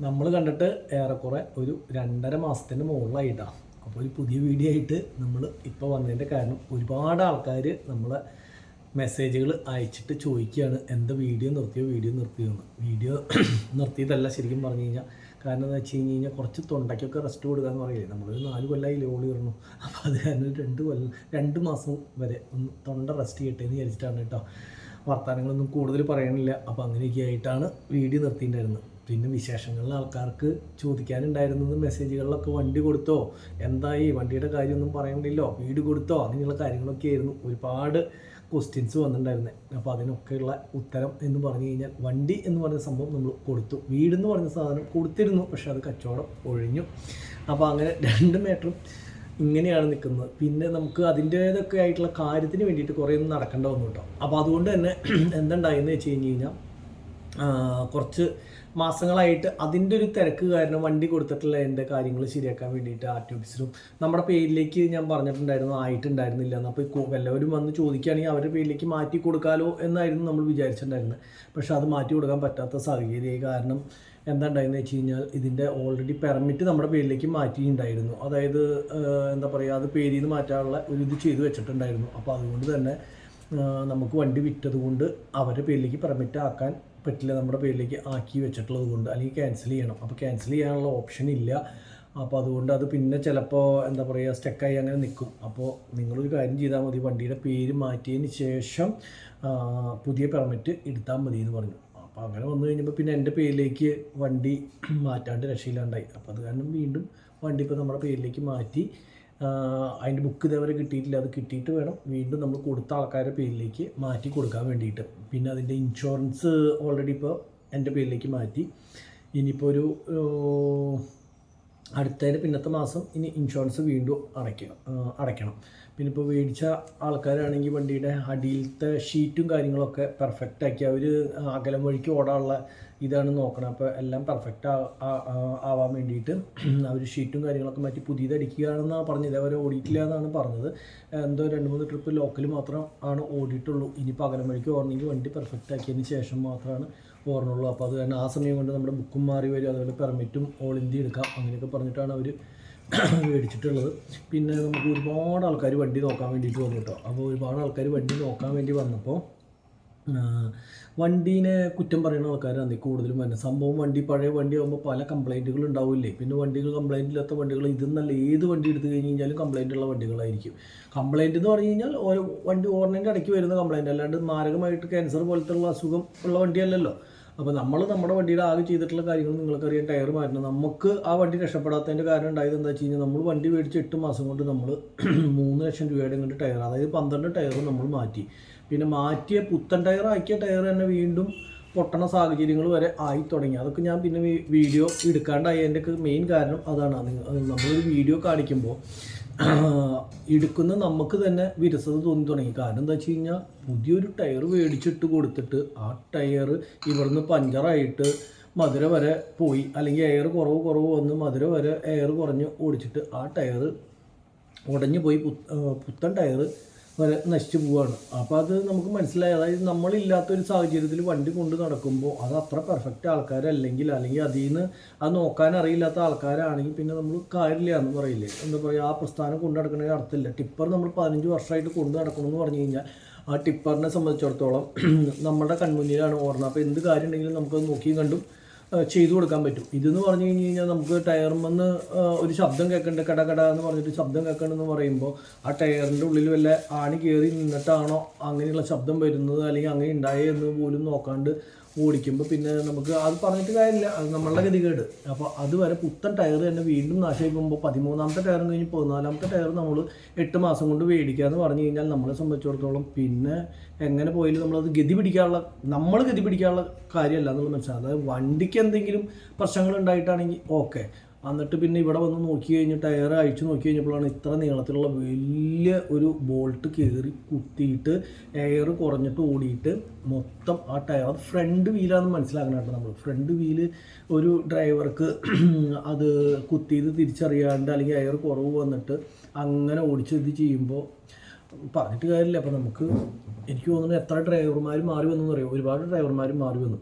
നമ്മൾ കണ്ടിട്ട് ഏറെക്കുറെ ഒരു രണ്ടര മാസത്തിന് മുകളിലായിട്ടാണ് അപ്പോൾ ഒരു പുതിയ വീഡിയോ ആയിട്ട് നമ്മൾ ഇപ്പോൾ വന്നതിന്റെ കാരണം ഒരുപാട് ആൾക്കാർ നമ്മളെ മെസ്സേജുകൾ അയച്ചിട്ട് ചോദിക്കുകയാണ് എന്താ വീഡിയോ നിർത്തിയോ? വീഡിയോ നിർത്തിയോ? എന്ന്. വീഡിയോ നിർത്തിയതല്ല ശരിക്കും പറഞ്ഞു കഴിഞ്ഞാൽ കാരണം എന്താ വെച്ച് കഴിഞ്ഞ് കഴിഞ്ഞാൽ കുറച്ച് തൊണ്ടയ്ക്കൊക്കെ റെസ്റ്റ് കൊടുക്കാൻ പറയില്ലേ? നമ്മളൊരു നാല് കൊല്ലമായി ലോളി വരണം അപ്പോൾ അത് കാരണം രണ്ട് കൊല്ലം രണ്ട് മാസം വരെ ഒന്ന് തൊണ്ട റെസ്റ്റ് ചെയ്യട്ടെ എന്ന് വിചാരിച്ചിട്ടാണ് കേട്ടോ വർത്തമാനങ്ങളൊന്നും കൂടുതൽ പറയണില്ല. അപ്പോൾ അങ്ങനെയൊക്കെ ആയിട്ടാണ് വീഡിയോ നിർത്തിയിട്ടുണ്ടായിരുന്നത്. പിന്നെ വിശേഷങ്ങളിൽ ആൾക്കാർക്ക് ചോദിക്കാനുണ്ടായിരുന്നത് മെസ്സേജുകളിലൊക്കെ വണ്ടി കൊടുത്തോ? എന്തായി വണ്ടിയുടെ കാര്യമൊന്നും പറയണ്ടല്ലോ? വീട് കൊടുത്തോ? അങ്ങനെയുള്ള കാര്യങ്ങളൊക്കെ ആയിരുന്നു. ഒരുപാട് ക്വസ്റ്റ്യൻസ് വന്നിട്ടുണ്ടായിരുന്നത് അപ്പോൾ അതിനൊക്കെയുള്ള ഉത്തരം എന്ന് പറഞ്ഞു കഴിഞ്ഞാൽ വണ്ടി എന്ന് പറഞ്ഞ സംഭവം നമ്മൾ കൊടുത്തു. വീടെന്ന് പറഞ്ഞ സാധനം കൊടുത്തിരുന്നു. പക്ഷേ അത് കച്ചവടം ഒഴിഞ്ഞു. അപ്പോൾ അങ്ങനെ രണ്ട് മേറ്ററും ഇങ്ങനെയാണ് നിൽക്കുന്നത്. പിന്നെ നമുക്ക് അതിന്റേതൊക്കെ ആയിട്ടുള്ള കാര്യത്തിന് വേണ്ടിയിട്ട് കുറേ ഒന്നും നടക്കേണ്ട വന്നു കേട്ടോ അപ്പോൾ അതുകൊണ്ട് തന്നെ എന്തുണ്ടായെന്ന് വെച്ച് കഴിഞ്ഞ് കഴിഞ്ഞാൽ കുറച്ച് മാസങ്ങളായിട്ട് അതിന്റെ ഒരു തിരക്ക് കാരണം വണ്ടി കൊടുത്തിട്ടുള്ള എന്റെ കാര്യങ്ങൾ ശരിയാക്കാൻ വേണ്ടിയിട്ട് ആർ ടി ഓഫീസിലും നമ്മുടെ പേരിലേക്ക് ഞാൻ പറഞ്ഞിട്ടുണ്ടായിരുന്നു ആയിട്ടുണ്ടായിരുന്നില്ല. എന്ന് അപ്പോൾ എല്ലാവരും വന്ന് ചോദിക്കുകയാണെങ്കിൽ അവരുടെ പേരിലേക്ക് മാറ്റി കൊടുക്കാലോ എന്നായിരുന്നു നമ്മൾ വിചാരിച്ചിട്ടുണ്ടായിരുന്നത്. പക്ഷേ അത് മാറ്റി കൊടുക്കാൻ പറ്റാത്ത സാഹചര്യമായി കാരണം എന്താ ഉണ്ടായെന്ന് വെച്ച് കഴിഞ്ഞാൽ ഇതിന്റെ ഓൾറെഡി പെർമിറ്റ് നമ്മുടെ പേരിലേക്ക് മാറ്റിയിട്ടുണ്ടായിരുന്നു. അതായത് എന്താ പറയുക അത് പേരിൽ നിന്ന് മാറ്റാനുള്ള ഒരു ഇത് ചെയ്തു വെച്ചിട്ടുണ്ടായിരുന്നു. അപ്പോൾ അതുകൊണ്ട് തന്നെ നമുക്ക് വണ്ടി വിറ്റതുകൊണ്ട് അവരുടെ പേരിലേക്ക് പെർമിറ്റ് ആക്കാൻ പറ്റില്ല നമ്മുടെ പേരിലേക്ക് ആക്കി വെച്ചിട്ടുള്ളത് കൊണ്ട് അല്ലെങ്കിൽ ക്യാൻസൽ ചെയ്യണം. അപ്പോൾ ക്യാൻസൽ ചെയ്യാനുള്ള ഓപ്ഷൻ ഇല്ല. അപ്പോൾ അതുകൊണ്ട് അത് പിന്നെ ചിലപ്പോൾ എന്താ പറയുക സ്റ്റക്കായി അങ്ങനെ നിൽക്കും അപ്പോൾ നിങ്ങളൊരു കാര്യം ചെയ്താൽ മതി. വണ്ടിയുടെ പേര് മാറ്റിയതിന് ശേഷം പുതിയ പെർമിറ്റ് എടുത്താൽ മതി എന്ന് പറഞ്ഞു. അപ്പോൾ അങ്ങനെ വന്നു കഴിഞ്ഞപ്പോൾ പിന്നെ എന്റെ പേരിലേക്ക് വണ്ടി മാറ്റാണ്ട് രക്ഷയില്ലാണ്ടായി. അപ്പോൾ അത് കാരണം വീണ്ടും വണ്ടി ഇപ്പോൾ നമ്മുടെ പേരിലേക്ക് മാറ്റി അതിന്റെ ബുക്ക് ഇതേവരെ കിട്ടിയിട്ടില്ല. അത് കിട്ടിയിട്ട് വേണം വീണ്ടും നമ്മൾ കൊടുത്ത ആൾക്കാരുടെ പേരിലേക്ക് മാറ്റി കൊടുക്കാൻ വേണ്ടിയിട്ട്. പിന്നെ അതിന്റെ ഇൻഷുറൻസ് ഓൾറെഡി ഇപ്പോൾ എന്റെ പേരിലേക്ക് മാറ്റി. ഇനിയിപ്പോൾ ഒരു അടുത്തതിന്റെ പിന്നത്തെ മാസം ഇനി ഇൻഷുറൻസ് വീണ്ടും അടയ്ക്കണം അടയ്ക്കണം. പിന്നെ ഇപ്പോൾ മേടിച്ച ആൾക്കാരാണെങ്കിൽ വണ്ടിയുടെ അടിയിലത്തെ ഷീറ്റും കാര്യങ്ങളൊക്കെ പെർഫെക്റ്റ് ആക്കി അവർ അകലം വഴിക്ക് ഓടാനുള്ള ഇതാണ് നോക്കണം. അപ്പോൾ എല്ലാം പെർഫെക്റ്റ് ആവാൻ വേണ്ടിയിട്ട് അവർ ഷീറ്റും കാര്യങ്ങളൊക്കെ മാറ്റി പുതിയത് അടിക്കുകയാണെന്നാണ് പറഞ്ഞത്. അവർ ഓടിയിട്ടില്ല എന്നാണ് പറഞ്ഞത്. എന്തോ രണ്ട് മൂന്ന് ട്രിപ്പ് ലോക്കൽ മാത്രം ആണ് ഓടിയിട്ടുള്ളൂ. ഇനിയിപ്പോൾ അകലം വഴിക്ക് ഓടണമെങ്കിൽ വണ്ടി പെർഫെക്റ്റ് ആക്കിയതിന് ശേഷം മാത്രമാണ് ഓർണുള്ളൂ അപ്പോൾ അത് കാരണം ആ സമയം കൊണ്ട് നമ്മുടെ ബുക്കും മാറി വരും. അതുപോലെ പെർമിറ്റും ഓൾ ഇന്ത്യ എടുക്കാം. അങ്ങനെയൊക്കെ പറഞ്ഞിട്ടാണ് അവർ മേടിച്ചിട്ടുള്ളത്. പിന്നെ നമുക്ക് ഒരുപാട് ആൾക്കാർ വണ്ടി നോക്കാൻ വേണ്ടിയിട്ട് വന്നു കേട്ടോ. അപ്പോൾ ഒരുപാട് ആൾക്കാർ വണ്ടി നോക്കാൻ വേണ്ടി വന്നപ്പോൾ വണ്ടീനെ കുറ്റം പറയുന്ന ആൾക്കാരാണ് കൂടുതലും വരുന്നത്. സംഭവം വണ്ടി പഴയ വണ്ടി ആകുമ്പോൾ പല കംപ്ലൈന്റുകൾ ഉണ്ടാവില്ലേ? പിന്നെ വണ്ടികൾ കംപ്ലൈന്റ് ഇല്ലാത്ത വണ്ടികൾ ഇതെന്നല്ല ഏത് വണ്ടി എടുത്തു കഴിഞ്ഞ് കഴിഞ്ഞാലും കംപ്ലൈന്റ് ഉള്ള വണ്ടികളായിരിക്കും. കംപ്ലൈന്റ് എന്ന് പറഞ്ഞു കഴിഞ്ഞാൽ ഓരോ വണ്ടി ഓർണേന്റെ ഇടയ്ക്ക് വരുന്ന കംപ്ലൈന്റ് അല്ലാണ്ട് മാരകമായിട്ട് ക്യാൻസർ പോലത്തെ ഉള്ള അസുഖം ഉള്ള വണ്ടിയല്ലല്ലോ. അപ്പോൾ നമ്മൾ നമ്മുടെ വണ്ടിയുടെ ആകെ ചെയ്തിട്ടുള്ള കാര്യങ്ങൾ നിങ്ങൾക്കറിയാം. ടയർ മാറ്റണം. നമുക്ക് ആ വണ്ടി രക്ഷപ്പെടാത്തതിന്റെ കാരണം ഉണ്ടായത് എന്താ വെച്ച് കഴിഞ്ഞാൽ നമ്മൾ വണ്ടി മേടിച്ച് എട്ട് മാസം കൊണ്ട് നമ്മൾ മൂന്ന് ലക്ഷം രൂപയുടെ കൊണ്ട് ടയർ അതായത് പന്ത്രണ്ട് ടയർ നമ്മൾ മാറ്റി. പിന്നെ മാറ്റിയ പുത്തൻ ടയർ ആക്കിയ ടയർ തന്നെ വീണ്ടും പൊട്ടണ സാഹചര്യങ്ങൾ വരെ ആയി തുടങ്ങി. അതൊക്കെ ഞാൻ പിന്നെ വീഡിയോ വീഡിയോ എടുക്കാണ്ടായതിന്റെ മെയിൻ കാരണം അതാണ്. നമ്മളൊരു വീഡിയോ കാണിക്കുമ്പോൾ എടുക്കുന്ന നമുക്ക് തന്നെ വിരസത തോന്നി തുടങ്ങി. കാരണം എന്താ വെച്ച് കഴിഞ്ഞാൽ പുതിയൊരു ടയർ മേടിച്ചിട്ട് കൊടുത്തിട്ട് ആ ടയർ ഇവിടുന്ന് പഞ്ചറായിട്ട് മധുര വരെ പോയി. അല്ലെങ്കിൽ എയർ കുറവ് കുറവ് വന്ന് മധുര വരെ എയർ കുറഞ്ഞ് ഓടിച്ചിട്ട് ആ ടയർ ഉടഞ്ഞു പോയി. പുത്തൻ ടയർ വരെ നശിച്ചു പോവുകയാണ് അപ്പോൾ അത് നമുക്ക് മനസ്സിലായി. അതായത് നമ്മളില്ലാത്തൊരു സാഹചര്യത്തിൽ വണ്ടി കൊണ്ട് നടക്കുമ്പോൾ അത് അത്ര പെർഫെക്റ്റ് ആൾക്കാരല്ലെങ്കിൽ അല്ലെങ്കിൽ അതിൽ നിന്ന് അത് നോക്കാൻ അറിയില്ലാത്ത ആൾക്കാരാണെങ്കിൽ പിന്നെ നമ്മൾ കാര്യമില്ല എന്ന് പറയില്ലേ. എന്താ പറയുക ആ പ്രസ്ഥാനം കൊണ്ട് നടക്കണമെങ്കിൽ അർത്ഥമില്ല. ടിപ്പർ നമ്മൾ പതിനഞ്ച് വർഷമായിട്ട് കൊണ്ട് നടക്കണമെന്ന് പറഞ്ഞു കഴിഞ്ഞാൽ ആ ടിപ്പറിനെ സംബന്ധിച്ചിടത്തോളം നമ്മുടെ കൺമുന്നിലാണ് ഓർമ്മ അപ്പോൾ എന്ത് കാര്യം ഉണ്ടെങ്കിലും നമുക്കത് നോക്കിയും കണ്ടും ചെയ്തു കൊടുക്കാൻ പറ്റും. ഇതെന്ന് പറഞ്ഞു കഴിഞ്ഞ് കഴിഞ്ഞാൽ നമുക്ക് ടയർമെന്ന് ഒരു ശബ്ദം കേൾക്കേണ്ട? കട കട എന്ന് പറഞ്ഞിട്ട് ശബ്ദം കേൾക്കണമെന്ന് പറയുമ്പോൾ ആ ടയറിന്റെ ഉള്ളിൽ വല്ല ആണി കയറി നിന്നിട്ടാണോ അങ്ങനെയുള്ള ശബ്ദം വരുന്നത് അല്ലെങ്കിൽ അങ്ങനെ ഉണ്ടായേ എന്ന് പോലും നോക്കാണ്ട് ഓടിക്കുമ്പോൾ പിന്നെ നമുക്ക് അത് പറഞ്ഞിട്ട് കാര്യമില്ല. അത് നമ്മളുടെ ഗതികേട്. അപ്പോൾ അതുവരെ പുത്തൻ ടയർ തന്നെ വീണ്ടും നാശമായി പോകുമ്പോൾ പതിമൂന്നാമത്തെ ടയറും കഴിഞ്ഞ് പതിനാലാമത്തെ ടയർ നമ്മൾ എട്ട് മാസം കൊണ്ട് മേടിക്കുക എന്ന് പറഞ്ഞു കഴിഞ്ഞാൽ നമ്മളെ സംബന്ധിച്ചിടത്തോളം പിന്നെ എങ്ങനെ പോയാലും നമ്മളത് ഗതി പിടിക്കാനുള്ള നമ്മൾ ഗതി പിടിക്കാനുള്ള കാര്യമല്ല എന്നുള്ളത് മനസ്സിലാവും. അതായത് വണ്ടിക്ക് എന്തെങ്കിലും പ്രശ്നങ്ങൾ ഉണ്ടായിട്ടാണെങ്കിൽ ഓക്കെ. എന്നിട്ട് പിന്നെ ഇവിടെ വന്ന് നോക്കി കഴിഞ്ഞ് ടയർ അഴിച്ചു നോക്കി കഴിഞ്ഞപ്പോഴാണ് ഇത്ര നീളത്തിലുള്ള വലിയ ഒരു ബോൾട്ട് കയറി കുത്തിയിട്ട് എയർ കുറഞ്ഞിട്ട് ഓടിയിട്ട് മൊത്തം ആ ടയർ. അത് ഫ്രണ്ട് വീലാണെന്ന് മനസ്സിലാക്കണം നമ്മൾ ഫ്രണ്ട് വീൽ ഒരു ഡ്രൈവർക്ക് അത് കുത്തിയത് തിരിച്ചറിയാണ്ട് അല്ലെങ്കിൽ എയർ കുറവ് വന്നിട്ട് അങ്ങനെ ഓടിച്ച് ഇത് ചെയ്യുമ്പോൾ പറഞ്ഞിട്ട് കാര്യമില്ല. അപ്പോൾ നമുക്ക് എനിക്ക് തോന്നുന്നു എത്ര ഡ്രൈവർമാർ മാറി വന്നു അറിയാം ഒരുപാട് ഡ്രൈവർമാർ മാറി വന്നു.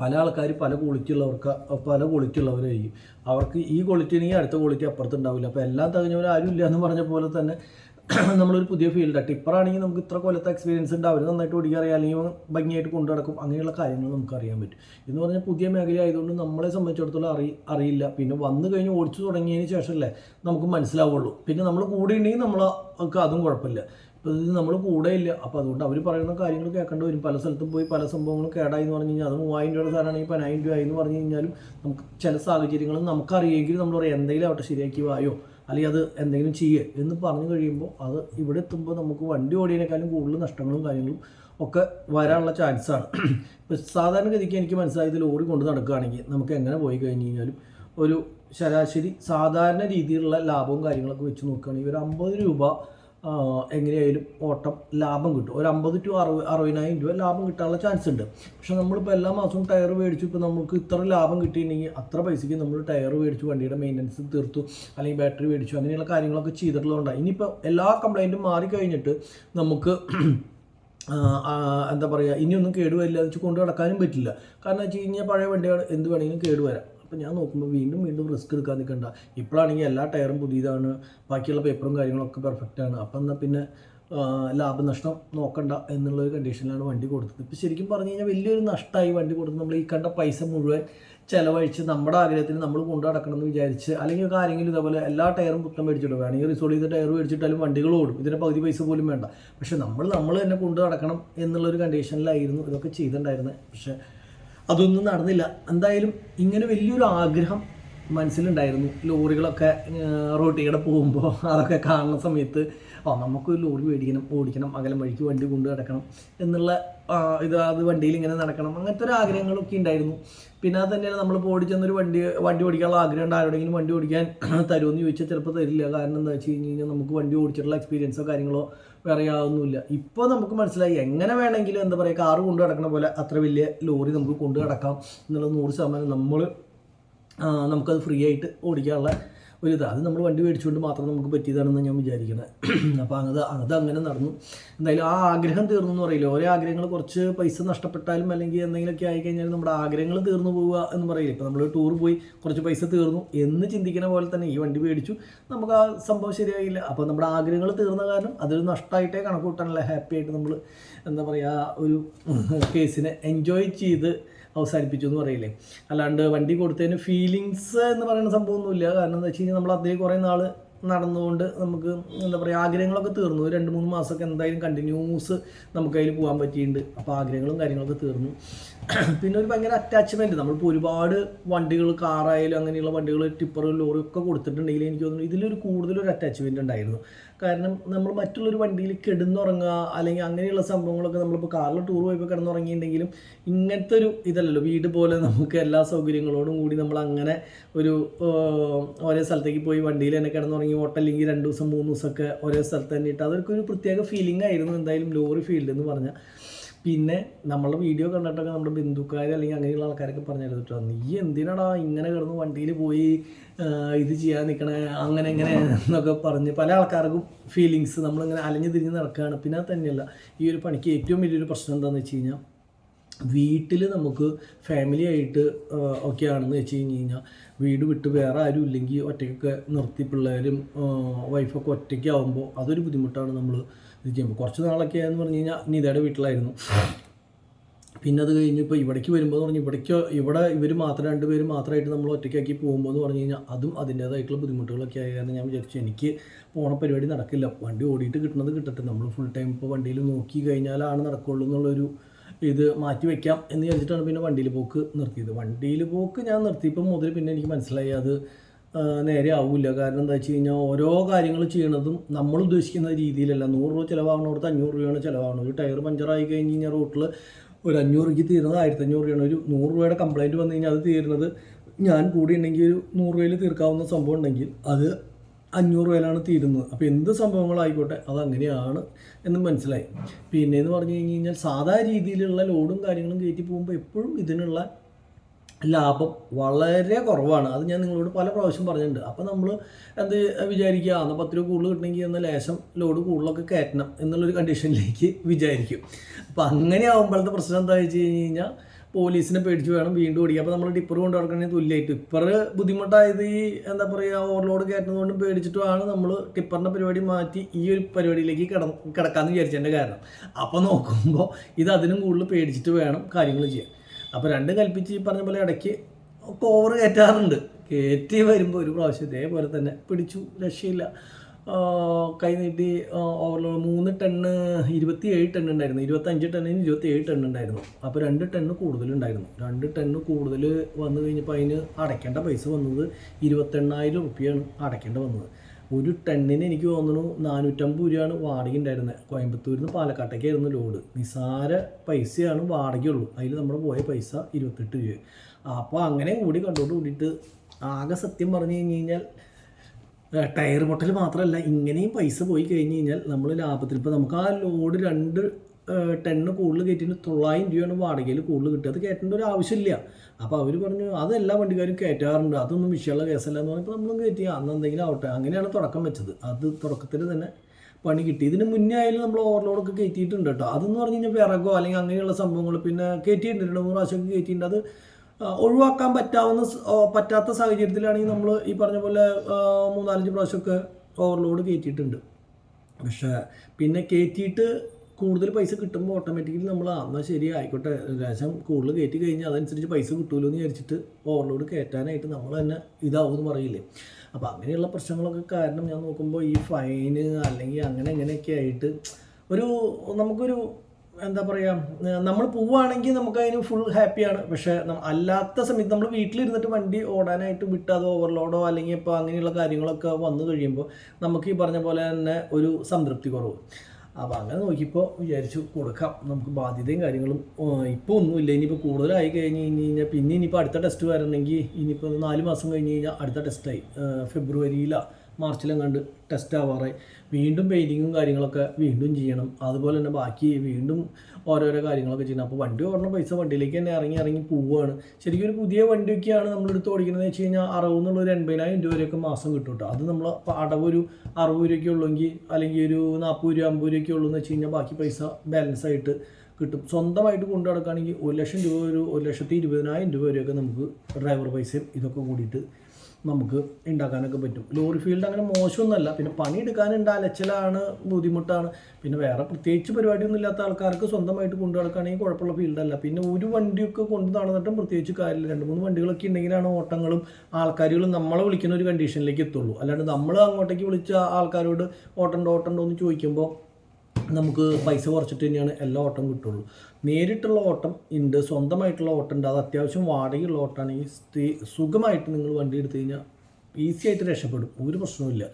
പല ആൾക്കാർ പല ക്വാളിറ്റി ഉള്ളവർക്ക് പല ക്വാളിറ്റി ഉള്ളവരായിരിക്കും. അവർക്ക് ഈ ക്വാളിറ്റി ഉണ്ടെങ്കിൽ അടുത്ത ക്വാളിറ്റി അപ്പുറത്ത് ഉണ്ടാവില്ല. അപ്പോൾ എല്ലാം തികഞ്ഞവർ ആരും ഇല്ല എന്ന് പറഞ്ഞ പോലെ തന്നെ നമ്മളൊരു പുതിയ ഫീൽഡാണ് ടിപ്പറാണെങ്കിൽ നമുക്ക് ഇത്ര കൊല്ലത്തെ എക്സ്പീരിയൻസ് ഉണ്ട്. അവർ നന്നായിട്ട് ഓടിക്കാൻ അറിയാം അല്ലെങ്കിൽ ഭംഗിയായിട്ട് കൊണ്ടു നടക്കും. അങ്ങനെയുള്ള കാര്യങ്ങൾ നമുക്ക് അറിയാൻ പറ്റും. എന്ന് പറഞ്ഞാൽ പുതിയ മേഖല ആയതുകൊണ്ട് നമ്മളെ സംബന്ധിച്ചിടത്തോളം അറി അറിയില്ല. പിന്നെ വന്നു കഴിഞ്ഞ് ഓടിച്ചു തുടങ്ങിയതിന് ശേഷമല്ലേ നമുക്ക് മനസ്സിലാവുള്ളൂ. പിന്നെ നമ്മൾ കൂടെ ഉണ്ടെങ്കിൽ നമ്മൾ അതും കുഴപ്പമില്ല. ഇപ്പോൾ ഇത് നമ്മൾ കൂടെ ഇല്ല. അപ്പോൾ അതുകൊണ്ട് അവർ പറയുന്ന കാര്യങ്ങൾ കേൾക്കേണ്ടി വരും. പല സ്ഥലത്തും പോയി പല സംഭവങ്ങളും കേടായി എന്ന് പറഞ്ഞു കഴിഞ്ഞാൽ അത് മൂവായിരം രൂപയുടെ സാധനമാണെങ്കിൽ പതിനായിരം രൂപ എന്ന് പറഞ്ഞു കഴിഞ്ഞാലും നമുക്ക് ചില സാഹചര്യങ്ങളും നമുക്കറിയെങ്കിൽ നമ്മൾ പറയും എന്തെങ്കിലും ആവട്ടെ ശരിയാക്കി വായോ? അല്ലെങ്കിൽ അത് എന്തെങ്കിലും ചെയ്യേ. എന്ന് പറഞ്ഞു കഴിയുമ്പോൾ അത് ഇവിടെ എത്തുമ്പോൾ നമുക്ക് വണ്ടി ഓടിയതിനേക്കാളും കൂടുതൽ നഷ്ടങ്ങളും കാര്യങ്ങളും ഒക്കെ വരാനുള്ള ചാൻസാണ് ഇപ്പോൾ സാധാരണഗതിക്ക് എനിക്ക് മനസ്സിലായത് ലോറി കൊണ്ട് നടക്കുകയാണെങ്കിൽ നമുക്ക് എങ്ങനെ പോയി കഴിഞ്ഞ് കഴിഞ്ഞാലും ഒരു ശരാശരി സാധാരണ രീതിയിലുള്ള ലാഭവും കാര്യങ്ങളൊക്കെ വെച്ച് നോക്കുകയാണെങ്കിൽ ഒരു അമ്പത് രൂപ എങ്ങനെയായാലും ഓട്ടം ലാഭം കിട്ടും. ഒരു അമ്പത് ടു അറുപ അറുപതിനായിരം രൂപ ലാഭം കിട്ടാനുള്ള ചാൻസ് ഉണ്ട്. പക്ഷെ നമ്മളിപ്പോൾ എല്ലാ മാസവും ടയർ മേടിച്ചു ഇപ്പോൾ നമുക്ക് ഇത്ര ലാഭം കിട്ടിയിട്ടുണ്ടെങ്കിൽ അത്ര പൈസയ്ക്ക് നമ്മൾ ടയർ മേടിച്ചു വണ്ടിയുടെ മെയിന്റനൻസ് തീർത്തു അല്ലെങ്കിൽ ബാറ്ററി മേടിച്ചു അങ്ങനെയുള്ള കാര്യങ്ങളൊക്കെ ചെയ്തിട്ടുള്ളതുകൊണ്ടാണ്. ഇനിയിപ്പോൾ എല്ലാ കംപ്ലൈന്റും മാറിക്കഴിഞ്ഞിട്ട് നമുക്ക് എന്താ പറയുക ഇനിയൊന്നും കേടുവരില്ല എന്ന് വെച്ച് കൊണ്ട് നടക്കാനും പറ്റില്ല. കാരണം വെച്ച് കഴിഞ്ഞാൽ പഴയ വണ്ടികൾ എന്ത് വേണമെങ്കിലും കേടുവരാം. അപ്പോൾ ഞാൻ നോക്കുമ്പോൾ വീണ്ടും വീണ്ടും റിസ്ക് എടുക്കാൻ നിൽക്കണ്ട ഇപ്പോഴാണെങ്കിൽ എല്ലാ ടയറും പുതിയതാണ്. ബാക്കിയുള്ള പേപ്പറും കാര്യങ്ങളൊക്കെ പെർഫെക്റ്റ് ആണ്. അപ്പം എന്നാൽ പിന്നെ ലാഭനഷ്ടം നോക്കണ്ട എന്നുള്ളൊരു കണ്ടീഷനിലാണ് വണ്ടി കൊടുത്തത്. ഇപ്പോൾ ശരിക്കും പറഞ്ഞു കഴിഞ്ഞാൽ വലിയൊരു നഷ്ടമായി വണ്ടി കൊടുത്ത് നമ്മൾ ഈ കണ്ട പൈസ മുഴുവൻ ചിലവഴിച്ച് നമ്മുടെ ആഗ്രഹത്തിന് നമ്മൾ കൊണ്ടു നടക്കണം എന്ന് വിചാരിച്ച് അല്ലെങ്കിൽ ഒക്കെ ആരെങ്കിലും ഇതേപോലെ എല്ലാ ടയറും പുത്തം മേടിച്ചിട്ട് വേണമെങ്കിൽ റിസോൾവ് ചെയ്ത ടയർ മേടിച്ചിട്ടാലും വണ്ടികൾ ഓടും. ഇതിന് പകുതി പൈസ പോലും വേണ്ട. പക്ഷേ നമ്മൾ നമ്മൾ തന്നെ കൊണ്ടു നടക്കണം എന്നുള്ളൊരു കണ്ടീഷനിലായിരുന്നു ഇതൊക്കെ ചെയ്തിട്ടുണ്ടായിരുന്നത് പക്ഷെ അതൊന്നും നടന്നില്ല. എന്തായാലും ഇങ്ങനെ വലിയൊരു ആഗ്രഹം മനസ്സിലുണ്ടായിരുന്നു. ലോറികളൊക്കെ റോട്ടിയുടെ പോകുമ്പോൾ അതൊക്കെ കാണുന്ന സമയത്ത് ആ നമുക്ക് ലോറി മേടിക്കണം ഓടിക്കണം അകലം വഴിക്ക് വണ്ടി കൊണ്ടു നടക്കണം എന്നുള്ള ഇത് അത് വണ്ടിയിൽ ഇങ്ങനെ നടക്കണം അങ്ങനത്തെ ഒരു ആഗ്രഹങ്ങളൊക്കെ ഉണ്ടായിരുന്നു. പിന്നെ അത് തന്നെയാണ് നമ്മൾ ഓടിച്ചെന്നൊരു വണ്ടി വണ്ടി ഓടിക്കാനുള്ള ആഗ്രഹം ഉണ്ട്. ആരോടെങ്കിലും വണ്ടി ഓടിക്കാൻ തരുമെന്ന് ചോദിച്ചാൽ ചിലപ്പോൾ തരില്ല. കാരണം എന്താ വെച്ച് കഴിഞ്ഞ് കഴിഞ്ഞാൽ നമുക്ക് വണ്ടി ഓടിച്ചിട്ടുള്ള എക്സ്പീരിയൻസോ കാര്യങ്ങളോ വേറെ യാതൊന്നുമില്ല ഇപ്പോൾ നമുക്ക് മനസ്സിലായി എങ്ങനെ വേണമെങ്കിലും എന്താ പറയുക കാറ് കൊണ്ടു നടക്കണ പോലെ അത്ര വലിയ ലോറി നമുക്ക് കൊണ്ടു നടക്കാം എന്നുള്ള നൂറ് ശതമാനം നമ്മൾ നമുക്കത് ഫ്രീ ആയിട്ട് ഓടിക്കാനുള്ള ഒരു ഇത് അത് നമ്മൾ വണ്ടി മേടിച്ചുകൊണ്ട് മാത്രം നമുക്ക് പറ്റിയതാണെന്ന് ഞാൻ വിചാരിക്കുന്നത് അപ്പോൾ അത് അത് അങ്ങനെ നടന്നു. എന്തായാലും ആ ആഗ്രഹം തീർന്നു എന്ന് പറയില്ല? ഓരോ ആഗ്രഹങ്ങൾ കുറച്ച് പൈസ നഷ്ടപ്പെട്ടാലും അല്ലെങ്കിൽ എന്തെങ്കിലുമൊക്കെ ആയിക്കഴിഞ്ഞാൽ നമ്മുടെ ആഗ്രഹങ്ങൾ തീർന്നു പോവുക എന്ന് പറയില്ല? ഇപ്പോൾ നമ്മൾ ടൂർ പോയി കുറച്ച് പൈസ തീർന്നു എന്ന് ചിന്തിക്കുന്ന പോലെ തന്നെ ഈ വണ്ടി മേടിച്ചു. നമുക്ക് ആ സംഭവം ശരിയായില്ല. അപ്പോൾ നമ്മുടെ ആഗ്രഹങ്ങൾ തീർന്ന കാരണം അതൊരു നഷ്ടമായിട്ടേ കണക്ക് കൂട്ടാനല്ല ഹാപ്പി ആയിട്ട് നമ്മൾ എന്താ പറയുക ഒരു കേസിനെ എൻജോയ് ചെയ്ത് അവസാനിപ്പിച്ചു എന്ന് പറയില്ലേ. അല്ലാണ്ട് വണ്ടി കൊടുത്തതിന് ഫീലിങ്സ് എന്ന് പറയുന്ന സംഭവമൊന്നുമില്ല. കാരണം എന്താ വെച്ച് കഴിഞ്ഞാൽ നമ്മൾ അതേ കുറേ നാൾ നടന്നുകൊണ്ട് നമുക്ക് എന്താ പറയുക ആഗ്രഹങ്ങളൊക്കെ തീർന്നു. രണ്ട് മൂന്ന് മാസമൊക്കെ എന്തായാലും കണ്ടിന്യൂസ് നമുക്ക് അതിൽ പോകാൻ പറ്റിയിട്ടുണ്ട്. അപ്പോൾ ആഗ്രഹങ്ങളും കാര്യങ്ങളൊക്കെ തീർന്നു. പിന്നെ ഒരു ഭയങ്കര അറ്റാച്ച്മെന്റ് നമ്മളിപ്പോൾ ഒരുപാട് വണ്ടികൾ കാറായാലും അങ്ങനെയുള്ള വണ്ടികൾ ടിപ്പർ ലോറി ഒക്കെ കൊടുത്തിട്ടുണ്ടെങ്കിൽ എനിക്ക് തോന്നുന്നു ഇതിലൊരു കൂടുതലൊരു അറ്റാച്ച്മെന്റ് ഉണ്ടായിരുന്നു. കാരണം നമ്മൾ മറ്റുള്ളൊരു വണ്ടിയിൽ കിടന്നുറങ്ങുക അല്ലെങ്കിൽ അങ്ങനെയുള്ള സംഭവങ്ങളൊക്കെ നമ്മളിപ്പോൾ കാറിൽ ടൂർ പോയപ്പോൾ കിടന്നുറങ്ങിയിട്ടുണ്ടെങ്കിലും ഇങ്ങനത്തെ ഒരു ഇതല്ലല്ലോ. വീട് പോലെ നമുക്ക് എല്ലാ സൗകര്യങ്ങളോടും കൂടി നമ്മൾ അങ്ങനെ ഒരു ഒരേ സ്ഥലത്തേക്ക് പോയി വണ്ടിയിൽ തന്നെ കിടന്നുറങ്ങി ഓട്ടല്ലെങ്കിൽ രണ്ട് ദിവസം മൂന്ന് ദിവസമൊക്കെ ഒരേ സ്ഥലത്ത് തന്നെ ഇട്ട് അതൊക്കെ ഒരു പ്രത്യേക ഫീലിംഗ് ആയിരുന്നു എന്തായാലും ലോറി ഫീൽഡ് എന്ന് പറഞ്ഞാൽ പിന്നെ നമ്മളെ വീഡിയോ കണ്ടിട്ടൊക്കെ നമ്മുടെ ബന്ധുക്കാർ അല്ലെങ്കിൽ അങ്ങനെയുള്ള ആൾക്കാരൊക്കെ പറഞ്ഞിരുന്നു കേട്ടോ നീ എന്തിനാടാ ഇങ്ങനെ കിടന്ന് വണ്ടിയിൽ പോയി ഇത് ചെയ്യാൻ നിൽക്കണേ അങ്ങനെ ഇങ്ങനെ എന്നൊക്കെ പറഞ്ഞ് പല ആൾക്കാർക്കും ഫീലിങ്സ് നമ്മളിങ്ങനെ അലഞ്ഞു തിരിഞ്ഞ് നടക്കുകയാണ് പിന്നെ തന്നെയല്ല ഈ ഒരു പണിക്ക് ഏറ്റവും വലിയൊരു പ്രശ്നം എന്താണെന്ന് വെച്ച് കഴിഞ്ഞാൽ വീട്ടിൽ നമുക്ക് ഫാമിലി ആയിട്ട് ഒക്കെ ആണെന്ന് വെച്ച് കഴിഞ്ഞ് കഴിഞ്ഞാൽ വീട് വിട്ട് വേറെ ആരും ഇല്ലെങ്കിൽ ഒറ്റയ്ക്കൊക്കെ നിർത്തി പിള്ളേരും വൈഫൊക്കെ ഒറ്റയ്ക്കാവുമ്പോൾ അതൊരു ബുദ്ധിമുട്ടാണ് നമ്മൾ ഇത് ചെയ്യുമ്പോൾ കുറച്ച് നാളൊക്കെ എന്ന് പറഞ്ഞു കഴിഞ്ഞാൽ നിതയുടെ വീട്ടിലായിരുന്നു. പിന്നെ അത് കഴിഞ്ഞ് ഇപ്പോൾ ഇവിടേക്ക് വരുമ്പോൾ എന്ന് പറഞ്ഞാൽ ഇവിടേക്ക് ഇവിടെ ഇവർ മാത്രം രണ്ട് പേര് മാത്രമായിട്ട് നമ്മൾ ഒറ്റയ്ക്കാക്കി പോകുമ്പോൾ എന്ന് പറഞ്ഞു കഴിഞ്ഞാൽ അതും അതിന്റേതായിട്ടുള്ള ബുദ്ധിമുട്ടുകളൊക്കെ ആയ ഞാൻ വിചാരിച്ചു എനിക്ക് പോണ പരിപാടി നടക്കില്ല. വണ്ടി ഓടിയിട്ട് കിട്ടുന്നത് കിട്ടട്ടെ. നമ്മൾ ഫുൾ ടൈം ഇപ്പോൾ വണ്ടിയിൽ നോക്കി കഴിഞ്ഞാലാണ് നടക്കുള്ളൂ എന്നുള്ളൊരു ഇത് മാറ്റി വെക്കാം എന്ന് വിചാരിച്ചിട്ടാണ് പിന്നെ വണ്ടിയിൽ പോക്ക് നിർത്തിയത്. വണ്ടിയിൽ പോക്ക് ഞാൻ നിർത്തിയപ്പോൾ മുതൽ പിന്നെ എനിക്ക് മനസ്സിലായി അത് നേരെ ആവില്ല കാരണം എന്താ വെച്ച് കഴിഞ്ഞാൽ ഓരോ കാര്യങ്ങൾ ചെയ്യണതും നമ്മൾ ഉദ്ദേശിക്കുന്ന രീതിയിലല്ല. നൂറ് രൂപ ചിലവാകുന്നിടത്ത് അഞ്ഞൂറ് രൂപയാണ് ചിലവാകുന്നത് ഒരു ടയർ പഞ്ചറായി കഴിഞ്ഞ് കഴിഞ്ഞാൽ റോട്ടിൽ ഒരു അഞ്ഞൂറ് രൂപയ്ക്ക് തീരുന്നത് ആയിരത്തി അഞ്ഞൂറ് രൂപയാണ്. ഒരു നൂറ് രൂപയുടെ കംപ്ലൈന്റ് വന്നു കഴിഞ്ഞാൽ അത് തീരുന്നത് ഞാൻ കൂടി ഉണ്ടെങ്കിൽ ഒരു നൂറ് രൂപയിൽ തീർക്കാവുന്ന സംഭവം ഉണ്ടെങ്കിൽ അത് അഞ്ഞൂറ് രൂപയിലാണ് തീരുന്നത്. അപ്പോൾ എന്ത് സംഭവങ്ങളായിക്കോട്ടെ അത് അങ്ങനെയാണ് എന്ന് മനസ്സിലായി. പിന്നെ എന്ന് പറഞ്ഞു കഴിഞ്ഞ് കഴിഞ്ഞാൽ സാധാ രീതിയിലുള്ള ലോഡും കാര്യങ്ങളും കയറ്റി പോകുമ്പോൾ എപ്പോഴും ഇതിനുള്ള ലാഭം വളരെ കുറവാണ്. അത് ഞാൻ നിങ്ങളോട് പല പ്രാവശ്യം പറഞ്ഞിട്ടുണ്ട്. അപ്പോൾ നമ്മൾ എന്ത് വിചാരിക്കുക എന്നാൽ പത്ത് രൂപ കൂടുതൽ കിട്ടണമെങ്കിൽ എന്ന ലേശം ലോഡ് കൂടുതലൊക്കെ കയറ്റണം എന്നുള്ളൊരു കണ്ടീഷനിലേക്ക് വിചാരിക്കും. അപ്പോൾ അങ്ങനെ ആകുമ്പോഴത്തെ പ്രശ്നം എന്താ വെച്ച് കഴിഞ്ഞ് കഴിഞ്ഞാൽ പോലീസിനെ പേടിച്ച് വേണം വീണ്ടും ഓടിക്കുക അപ്പോൾ നമ്മൾ ടിപ്പർ കൊണ്ട് നടക്കണമെങ്കിൽ തുല്യമായിട്ട് ടിപ്പർ ബുദ്ധിമുട്ടായത് ഈ എന്താ പറയുക ഓവർലോഡ് കയറ്റുന്നതുകൊണ്ട് പേടിച്ചിട്ടുമാണ് നമ്മൾ ടിപ്പറിന്റെ പരിപാടി മാറ്റി ഈ ഒരു പരിപാടിയിലേക്ക് കിട കിടക്കാമെന്ന് വിചാരിച്ചതിന്റെ കാരണം. അപ്പോൾ നോക്കുമ്പോൾ ഇത് അതിനും കൂടുതൽ പേടിച്ചിട്ട് വേണം കാര്യങ്ങൾ ചെയ്യാൻ. അപ്പോൾ രണ്ടും കൽപ്പിച്ച് ഈ പറഞ്ഞ പോലെ ഇടയ്ക്ക് ഒക്കെ ഓവർ കയറ്റാറുണ്ട് കയറ്റി വരുമ്പോൾ ഒരു പ്രാവശ്യം ഇതേപോലെ തന്നെ പിടിച്ചു. രക്ഷയില്ല. കൈ നീട്ടി ഓവർലോഡ് മൂന്ന് ടണ്ണ് ഇരുപത്തി ഏഴ് ടൺ ഉണ്ടായിരുന്നു. ഇരുപത്തഞ്ച് ടണ്ണിന് ഇരുപത്തി ഏഴ് ടൺ ഉണ്ടായിരുന്നു. അപ്പോൾ രണ്ട് ടണ്ണ് കൂടുതലുണ്ടായിരുന്നു. രണ്ട് ടണ്ണ് കൂടുതൽ വന്നു കഴിഞ്ഞപ്പോൾ അതിന് അടയ്ക്കേണ്ട പൈസ വന്നത് ഇരുപത്തെണ്ണായിരം റുപ്യാണ് അടയ്ക്കേണ്ട വന്നത്. ഒരു ടണ്ണിന് എനിക്ക് തോന്നുന്നു നാനൂറ്റമ്പത് രൂപയാണ് വാടക ഉണ്ടായിരുന്നത്. കോയമ്പത്തൂരിൽ നിന്ന് പാലക്കാട്ടേക്കായിരുന്നു ലോഡ് നിസാര പൈസയാണ് വാടകയുള്ളൂ. അതിൽ നമ്മൾ പോയ പൈസ ഇരുപത്തെട്ട് രൂപ. അപ്പോൾ അങ്ങനെ കൂടി കണ്ടോണ്ട് കൂടിയിട്ട് ആകെ സത്യം പറഞ്ഞു കഴിഞ്ഞ് കഴിഞ്ഞാൽ ടയർ പൊട്ടൽ മാത്രമല്ല ഇങ്ങനെയും പൈസ പോയി കഴിഞ്ഞ് കഴിഞ്ഞാൽ നമ്മൾ ലാഭത്തിൽ ഇപ്പോൾ നമുക്ക് ആ ലോഡ് രണ്ട് ടണ്ണ് കൂടുതൽ കയറ്റിന് തൊള്ളായിരം രൂപയാണ് വാടകയിൽ കൂടുതൽ കിട്ടുക. അത് കയറ്റേണ്ട ഒരു ആവശ്യമില്ല. അപ്പോൾ അവർ പറഞ്ഞു അത് എല്ലാ വണ്ടിക്കാരും കയറ്റാറുണ്ട് അതൊന്നും വിഷയമുള്ള കേസല്ല എന്ന് പറഞ്ഞപ്പോൾ നമ്മളും കയറ്റി അന്ന് എന്തെങ്കിലും ആവട്ടെ. അങ്ങനെയാണ് തുടക്കം വെച്ചത്. അത് തുടക്കത്തിൽ തന്നെ പണി കിട്ടി. ഇതിന് മുന്നേ ആയാലും നമ്മൾ ഓവർലോഡൊക്കെ കയറ്റിയിട്ടുണ്ട് കേട്ടോ. അതെന്ന് പറഞ്ഞു കഴിഞ്ഞാൽ വിറകോ അല്ലെങ്കിൽ അങ്ങനെയുള്ള സംഭവങ്ങൾ പിന്നെ കയറ്റിയിട്ടുണ്ട് രണ്ട് മൂന്ന് പ്രാവശ്യമൊക്കെ കയറ്റിയിട്ടുണ്ട് അത് ഒഴിവാക്കാൻ പറ്റാവുന്ന പറ്റാത്ത സാഹചര്യത്തിലാണെങ്കിൽ നമ്മൾ ഈ പറഞ്ഞ പോലെ മൂന്നാലഞ്ച് പ്രാവശ്യമൊക്കെ ഓവർലോഡ് കയറ്റിയിട്ടുണ്ട് പക്ഷേ പിന്നെ കയറ്റിയിട്ട് കൂടുതൽ പൈസ കിട്ടുമ്പോൾ ഓട്ടോമാറ്റിക്കലി നമ്മൾ ആ എന്നാൽ ശരി ആയിക്കോട്ടെ ലേശം കൂടുതൽ കയറ്റി കഴിഞ്ഞാൽ അതനുസരിച്ച് പൈസ കിട്ടുമല്ലോ എന്ന് വിചാരിച്ചിട്ട് ഓവർലോഡ് കയറ്റാനായിട്ട് നമ്മൾ തന്നെ ഇതാവും എന്ന് പറയില്ലേ. അപ്പോൾ അങ്ങനെയുള്ള പ്രശ്നങ്ങളൊക്കെ കാരണം ഞാൻ നോക്കുമ്പോൾ ഈ ഫൈന് അല്ലെങ്കിൽ അങ്ങനെ അങ്ങനെയൊക്കെ ആയിട്ട് ഒരു നമുക്കൊരു എന്താ പറയുക നമ്മൾ പോവുകയാണെങ്കിൽ നമുക്ക് അതിന് ഫുൾ ഹാപ്പിയാണ് പക്ഷേ അല്ലാത്ത സമയത്ത് നമ്മൾ വീട്ടിലിരുന്നിട്ട് വണ്ടി ഓടാനായിട്ട് വിട്ട് അത് ഓവർലോഡോ അല്ലെങ്കിൽ ഇപ്പോൾ അങ്ങനെയുള്ള കാര്യങ്ങളൊക്കെ വന്നു കഴിയുമ്പോൾ നമുക്ക് ഈ പറഞ്ഞ പോലെ തന്നെ ഒരു സംതൃപ്തി കുറവ്. അപ്പോൾ അങ്ങനെ നോക്കിയപ്പോൾ വിചാരിച്ചു കൊടുക്കാം. നമുക്ക് ബാധ്യതയും കാര്യങ്ങളും ഇപ്പോൾ ഒന്നുമില്ല. ഇനിയിപ്പോൾ കൂടുതലായി കഴിഞ്ഞ് കഴിഞ്ഞ് കഴിഞ്ഞാൽ പിന്നെ ഇനിയിപ്പോൾ അടുത്ത ടെസ്റ്റ് വരണമെങ്കിൽ ഇനിയിപ്പോൾ നാല് മാസം കഴിഞ്ഞ് കഴിഞ്ഞാൽ അടുത്ത ടെസ്റ്റായി ഫെബ്രുവരിയിലാണ് മാർച്ചിലും കണ്ട് ടെസ്റ്റ് ആവാറായി. വീണ്ടും പെയിന്റിങ്ങും കാര്യങ്ങളൊക്കെ വീണ്ടും ചെയ്യണം. അതുപോലെ തന്നെ ബാക്കി വീണ്ടും ഓരോരോ കാര്യങ്ങളൊക്കെ ചെയ്യണം. അപ്പോൾ വണ്ടി ഓടണ പൈസ വണ്ടിയിലേക്ക് തന്നെ ഇറങ്ങി ഇറങ്ങി പോവുകയാണ് ശരിക്കും ഒരു പുതിയ വണ്ടിയൊക്കെയാണ് നമ്മൾ എടുത്ത് ഓടിക്കുന്നത്. വെച്ച് കഴിഞ്ഞാൽ അറുപത് എന്നുള്ള ഒരു എൺപതിനായിരം രൂപ വരെയൊക്കെ മാസം കിട്ടും കേട്ടോ. അത് നമ്മൾ അടവ് ഒരു അറുപത് രൂപയൊക്കെ ഉള്ളെങ്കിൽ അല്ലെങ്കിൽ ഒരു നാൽപ്പത് രൂപ അമ്പത് രൂപയൊക്കെ ഉള്ളൂ എന്ന് വെച്ച് കഴിഞ്ഞാൽ ബാക്കി പൈസ ബാലൻസ് ആയിട്ട് കിട്ടും. സ്വന്തമായിട്ട് കൊണ്ടു നടക്കുകയാണെങ്കിൽ ഒരു ലക്ഷം രൂപ ഒരു ഒരു ലക്ഷത്തി ഇരുപതിനായിരം രൂപ വരെയൊക്കെ നമുക്ക് ഡ്രൈവർ പൈസയും ഇതൊക്കെ കൂടിയിട്ട് നമുക്ക് ഉണ്ടാക്കാനൊക്കെ പറ്റും. ലോറി ഫീൽഡ് അങ്ങനെ മോശമൊന്നുമല്ല. പിന്നെ പണിയെടുക്കാനുണ്ട് അലച്ചിലാണ് ബുദ്ധിമുട്ടാണ്. പിന്നെ വേറെ പ്രത്യേകിച്ച് പരിപാടിയൊന്നും ഇല്ലാത്ത ആൾക്കാർക്ക് സ്വന്തമായിട്ട് കൊണ്ടു നടക്കുകയാണെങ്കിൽ കുഴപ്പമുള്ള ഫീൽഡല്ല പിന്നെ ഒരു വണ്ടിയൊക്കെ കൊണ്ട് നടന്നിട്ടും പ്രത്യേകിച്ച് കാര്യമില്ല. രണ്ട് മൂന്ന് വണ്ടികളൊക്കെ ഉണ്ടെങ്കിലാണ് ഓട്ടങ്ങളും ആൾക്കാരുകളും നമ്മളെ വിളിക്കുന്ന ഒരു കണ്ടീഷനിലേക്ക് എത്തുള്ളൂ. അല്ലാണ്ട് നമ്മൾ അങ്ങോട്ടേക്ക് വിളിച്ച ആൾക്കാരോട് ഓട്ടണ്ടോ ഓട്ടണ്ടോ എന്ന് ചോദിക്കുമ്പോൾ നമുക്ക് പൈസ കുറച്ചിട്ട് തന്നെയാണ് എല്ലാ ഓട്ടം കിട്ടുള്ളൂ. നേരിട്ടുള്ള ഓട്ടം ഉണ്ട് സ്വന്തമായിട്ടുള്ള ഓട്ടം ഉണ്ട്. അത് അത്യാവശ്യം വാടകയുള്ള ഓട്ടമാണെങ്കിൽ സുഖമായിട്ട് നിങ്ങൾ വണ്ടി എടുത്തു കഴിഞ്ഞാൽ ഈസി ആയിട്ട് രക്ഷപ്പെടും. ഒരു പ്രശ്നവുമില്ല.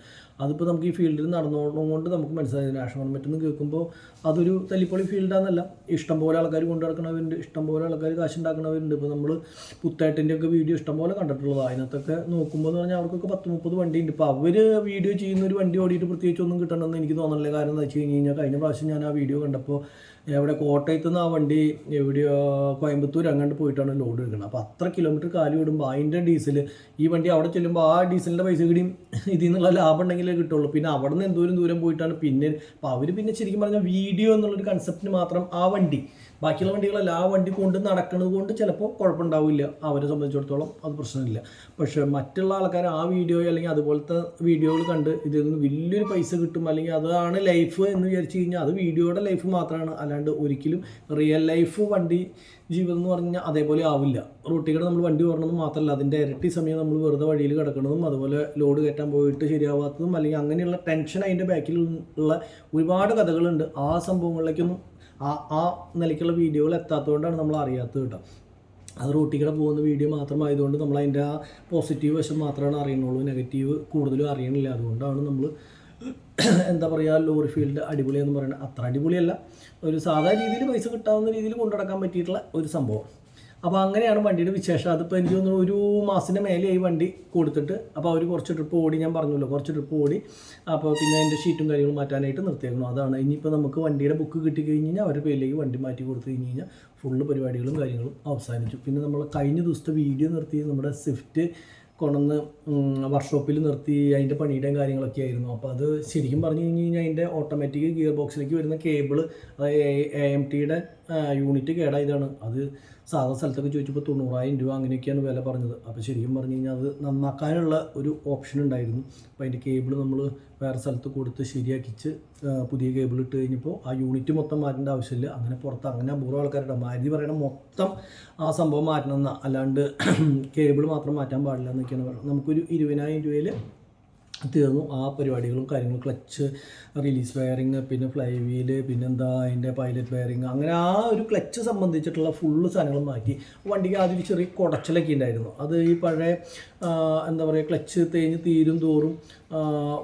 അതിപ്പോൾ നമുക്ക് ഈ ഫീൽഡിൽ നടന്നോളം കൊണ്ട് നമുക്ക് മനസ്സിലായി. നാഷണൽ എന്ന് കേൾക്കുമ്പോൾ അതൊരു തല്ലിപ്പൊളി ഫീൽഡാണെന്നല്ല ഇഷ്ടംപോലെ ആൾക്കാർ കൊണ്ടു നടക്കണവരുണ്ട് ഇഷ്ടംപോലെ ആൾക്കാർ കാശുണ്ടാക്കുന്നവരുണ്ട് ഇപ്പോൾ നമ്മൾ പുത്തേട്ടിന്റെ ഒക്കെ വീഡിയോ ഇഷ്ടംപോലെ കണ്ടിട്ടുള്ളത്. അതിനകത്തൊക്കെ നോക്കുമ്പോൾ എന്ന് പറഞ്ഞാൽ അവർക്കൊക്കെ പത്ത് മുപ്പത് വണ്ടി ഉണ്ട് ഇപ്പോൾ അവർ വീഡിയോ ചെയ്യുന്ന ഒരു വണ്ടി ഓടിയിട്ട് പ്രത്യേകിച്ച് ഒന്നും കിട്ടണമെന്ന് എനിക്ക് തോന്നുന്നില്ല കാരണം എന്താ വെച്ച് കഴിഞ്ഞ് കഴിഞ്ഞാൽ കഴിഞ്ഞ പ്രാവശ്യം ഞാൻ ആ വീഡിയോ കണ്ടപ്പോൾ എവിടെ കോട്ടയത്ത് നിന്ന് ആ വണ്ടി എവിടെയോ കോയമ്പത്തൂർ അങ്ങോട്ട് പോയിട്ടാണ് ലോഡ് എടുക്കുന്നത് അപ്പോൾ അത്ര കിലോമീറ്റർ കാലി വിടുമ്പോൾ അതിന്റെ ഡീസൽ ഈ വണ്ടി അവിടെ ചെല്ലുമ്പോൾ ആ ഡീസലിന്റെ പൈസ കൂടിയും ഇതിൽ നിന്നുള്ള ലാഭം ഉണ്ടെങ്കിലേ കിട്ടുള്ളൂ. പിന്നെ അവിടെ നിന്ന് എന്തോരം ദൂരം പോയിട്ടാണ് പിന്നെ അപ്പോൾ അവർ പിന്നെ ശരിക്കും പറഞ്ഞാൽ വീഡിയോ എന്നുള്ളൊരു കൺസെപ്റ്റിന് മാത്രം ആ വണ്ടി. ബാക്കിയുള്ള വണ്ടികളല്ല ആ വണ്ടി കൊണ്ട് നടക്കുന്നത് കൊണ്ട് ചിലപ്പോൾ കുഴപ്പമുണ്ടാവില്ല. അവരെ സംബന്ധിച്ചിടത്തോളം അത് പ്രശ്നമില്ല. പക്ഷേ മറ്റുള്ള ആൾക്കാർ ആ വീഡിയോ അല്ലെങ്കിൽ അതുപോലത്തെ വീഡിയോകൾ കണ്ട് ഇതിൽ നിന്ന് വലിയൊരു പൈസ കിട്ടും അല്ലെങ്കിൽ അതാണ് ലൈഫ് എന്ന് വിചാരിച്ചു കഴിഞ്ഞാൽ അത് വീഡിയോയുടെ ലൈഫ് മാത്രമാണ്. അല്ലാണ്ട് ഒരിക്കലും റിയൽ ലൈഫ് വണ്ടി ജീവിതം എന്ന് പറഞ്ഞാൽ അതേപോലെ ആവില്ല. റൂട്ടിൽ നമ്മൾ വണ്ടി ഓടണമെന്ന് മാത്രമല്ല അതിന്റെ ഇരട്ടി സമയം നമ്മൾ വെറുതെ വഴിയിൽ കിടക്കണതും അതുപോലെ ലോഡ് കയറ്റാൻ പോയിട്ട് ശരിയാവാത്തതും അല്ലെങ്കിൽ അങ്ങനെയുള്ള ടെൻഷൻ അതിന്റെ ബാക്കിലുള്ള ഒരുപാട് കഥകളുണ്ട്. ആ സംഭവങ്ങളിലേക്കൊന്നും ആ ആ നിലയ്ക്കുള്ള വീഡിയോകൾ എത്താത്തതുകൊണ്ടാണ് നമ്മൾ അറിയാത്തത് കേട്ടോ. അത് റൂട്ടിൽ പോകുന്ന വീഡിയോ മാത്രമായതുകൊണ്ട് നമ്മൾ അതിന്റെ ആ പോസിറ്റീവ് വശം മാത്രമാണ് അറിയുന്നുള്ളൂ. നെഗറ്റീവ് കൂടുതലും അറിയണില്ല. അതുകൊണ്ടാണ് നമ്മൾ എന്താ പറയുക ലോറി ഫീൽഡ് അടിപൊളിയെന്ന് പറയുന്നത്. അത്ര അടിപൊളിയല്ല. ഒരു സാധാരണ രീതിയിൽ പൈസ കിട്ടാവുന്ന രീതിയിൽ കൊണ്ടുനടക്കാൻ പറ്റിയിട്ടുള്ള ഒരു സംഭവം. അപ്പോൾ അങ്ങനെയാണ് വണ്ടിയുടെ വിശേഷം. അതിപ്പോൾ എനിക്ക് തോന്നുന്നു ഒരു മാസത്തിന്റെ മേലെയായി വണ്ടി കൊടുത്തിട്ട്. അപ്പോൾ അവർ കുറച്ച് ട്രിപ്പ് ഓടി ഞാൻ പറഞ്ഞല്ലോ കുറച്ച് ട്രിപ്പ് ഓടി. അപ്പോൾ പിന്നെ അതിന്റെ ഷീറ്റും കാര്യങ്ങളും മാറ്റാനായിട്ട് നിർത്തിയിരുന്നു അതാണ്. ഇനിയിപ്പോൾ നമുക്ക് വണ്ടിയുടെ ബുക്ക് കിട്ടി കഴിഞ്ഞ് കഴിഞ്ഞാൽ അവരുടെ പേരിലേക്ക് വണ്ടി മാറ്റി കൊടുത്തു കഴിഞ്ഞ് കഴിഞ്ഞാൽ ഫുള്ള് പരിപാടികളും കാര്യങ്ങളും അവസാനിച്ചു. പിന്നെ നമ്മൾ കഴിഞ്ഞ ദിവസത്തെ വീഡിയോ നിർത്തി നമ്മുടെ സ്വിഫ്റ്റ് കൊണ്ടുവന്ന് വർക്ക്ഷോപ്പിൽ നിർത്തി അതിന്റെ പണിയുടെയും കാര്യങ്ങളൊക്കെ ആയിരുന്നു. അപ്പോൾ അത് ശരിക്കും പറഞ്ഞു കഴിഞ്ഞ് കഴിഞ്ഞാൽ അതിന്റെ ഓട്ടോമാറ്റിക് ഗിയർ ബോക്സിലേക്ക് വരുന്ന കേബിൾ എ എം ടിയുടെ യൂണിറ്റ് കേടായതാണ്. അത് സാധാ സ്ഥലത്തൊക്കെ ചോദിച്ചപ്പോൾ തൊണ്ണൂറായിരം രൂപ അങ്ങനെയൊക്കെയാണ് വില പറഞ്ഞത്. അപ്പോൾ ശരിക്കും പറഞ്ഞു കഴിഞ്ഞാൽ അത് നന്നാക്കാനുള്ള ഒരു ഓപ്ഷൻ ഉണ്ടായിരുന്നു. അപ്പോൾ അതിന്റെ കേബിൾ നമ്മൾ വേറെ സ്ഥലത്ത് കൊടുത്ത് ശരിയാക്കിച്ച് പുതിയ കേബിൾ ഇട്ട് കഴിഞ്ഞപ്പോൾ ആ യൂണിറ്റ് മൊത്തം മാറ്റേണ്ട ആവശ്യമില്ല. അങ്ങനെ പുറത്ത് അങ്ങനെ അപൂർവ ആൾക്കാരുടെ മാരുതി പറയണ മൊത്തം ആ സംഭവം മാറ്റണം അല്ലാണ്ട് കേബിൾ മാത്രം മാറ്റാൻ പാടില്ല എന്നൊക്കെയാണ് പറയുന്നത് നമുക്കൊരു ഇരുപതിനായിരം രൂപയിൽ തീർന്നു. ആ പരിപാടികളും കാര്യങ്ങളും ക്ലച്ച് റിലീസ് വയറിങ് പിന്നെ ഫ്ലൈ വീൽ പിന്നെന്താ അതിന്റെ പൈലറ്റ് വയറിങ് അങ്ങനെ ആ ഒരു ക്ലച്ച് സംബന്ധിച്ചിട്ടുള്ള ഫുള്ള് സാധനങ്ങളും മാറ്റി. വണ്ടിക്ക് ആദ്യം ചെറിയ കുടച്ചിലൊക്കെ ഉണ്ടായിരുന്നു. അത് ഈ പഴയ എന്താ പറയുക ക്ലച്ച് തേഞ്ഞ് തീരും തോറും ആ,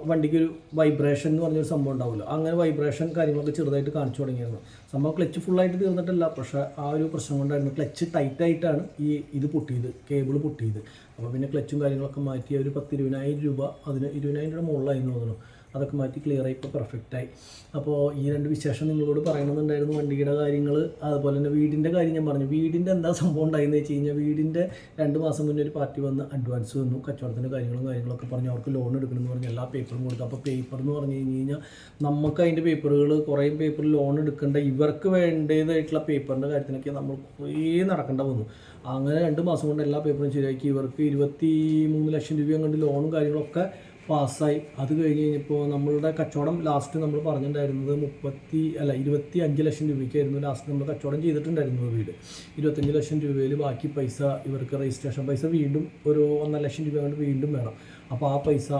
വണ്ടിക്കൊരു വൈബ്രേഷൻ എന്ന് പറഞ്ഞൊരു സംഭവം ഉണ്ടാവുമല്ലോ. അങ്ങനെ വൈബ്രേഷൻ കാര്യങ്ങളൊക്കെ ചെറുതായിട്ട് കാണിച്ചു തുടങ്ങിയിരുന്നു. സംഭവം ക്ലച്ച് ഫുള്ളായിട്ട് തീർന്നിട്ടില്ല. പക്ഷേ ആ ഒരു പ്രശ്നം കൊണ്ടായിരുന്നു. ക്ലച്ച് ടൈറ്റായിട്ടാണ് ഈ ഇത് പൊട്ടിയത് കേബിൾ പൊട്ടിയത്. അപ്പോൾ പിന്നെ ക്ലച്ചും കാര്യങ്ങളൊക്കെ മാറ്റി ഒരു പത്ത് ഇരുപതിനായിരം രൂപ അതിന് ഇരുപതിനായിരം രൂപ മുകളിലായിരുന്നു തോന്നുന്നു. അതൊക്കെ മാറ്റി ക്ലിയർ ആയി ഇപ്പോൾ പെർഫെക്റ്റായി അപ്പോൾ ഈ രണ്ട് വിശേഷം നിങ്ങളോട് പറയണമെന്നുണ്ടായിരുന്നു വണ്ടിയുടെ കാര്യങ്ങൾ അതുപോലെ തന്നെ വീടിന്റെ കാര്യം ഞാൻ പറഞ്ഞു. വീടിന്റെ എന്താ സംഭവം ഉണ്ടായെന്ന് വെച്ച് കഴിഞ്ഞാൽ വീടിന്റെ രണ്ട് മാസം മുന്നേ ഒരു പാർട്ടി വന്ന് അഡ്വാൻസ് തന്നു കച്ചവടത്തിന്റെ കാര്യങ്ങളും കാര്യങ്ങളൊക്കെ പറഞ്ഞു. അവർക്ക് ലോൺ എടുക്കണമെന്ന് പറഞ്ഞു. എല്ലാ പേപ്പറും കൊടുത്തു. അപ്പോൾ പേപ്പർ എന്ന് പറഞ്ഞു കഴിഞ്ഞ് കഴിഞ്ഞാൽ നമുക്ക് അതിന്റെ പേപ്പറുകൾ കുറേ പേപ്പർ ലോൺ എടുക്കേണ്ട ഇവർക്ക് വേണ്ടതായിട്ടുള്ള പേപ്പറിന്റെ കാര്യത്തിനൊക്കെ നമ്മൾ കുറേ നടക്കേണ്ട വന്നു. അങ്ങനെ രണ്ട് മാസം കൊണ്ട് എല്ലാ പേപ്പറും ശരിയാക്കി. ഇവർക്ക് ഇരുപത്തി മൂന്ന് ലക്ഷം രൂപയും കൊണ്ട് ലോണും കാര്യങ്ങളൊക്കെ പാസ്സായി. അത് കഴിഞ്ഞ് കഴിഞ്ഞപ്പോൾ നമ്മളുടെ കച്ചവടം ലാസ്റ്റ് നമ്മൾ പറഞ്ഞിട്ടുണ്ടായിരുന്നത് മുപ്പത്തി അല്ല ഇരുപത്തി അഞ്ച് ലക്ഷം രൂപയ്ക്കായിരുന്നു ലാസ്റ്റ് നമ്മൾ കച്ചവടം ചെയ്തിട്ടുണ്ടായിരുന്നത് വീട്. ഇരുപത്തഞ്ച് ലക്ഷം രൂപയിൽ ബാക്കി പൈസ ഇവർക്ക് രജിസ്ട്രേഷൻ പൈസ വീണ്ടും ഒരു ഒന്നര ലക്ഷം രൂപ കൊണ്ട് വീണ്ടും വേണം. അപ്പോൾ ആ പൈസ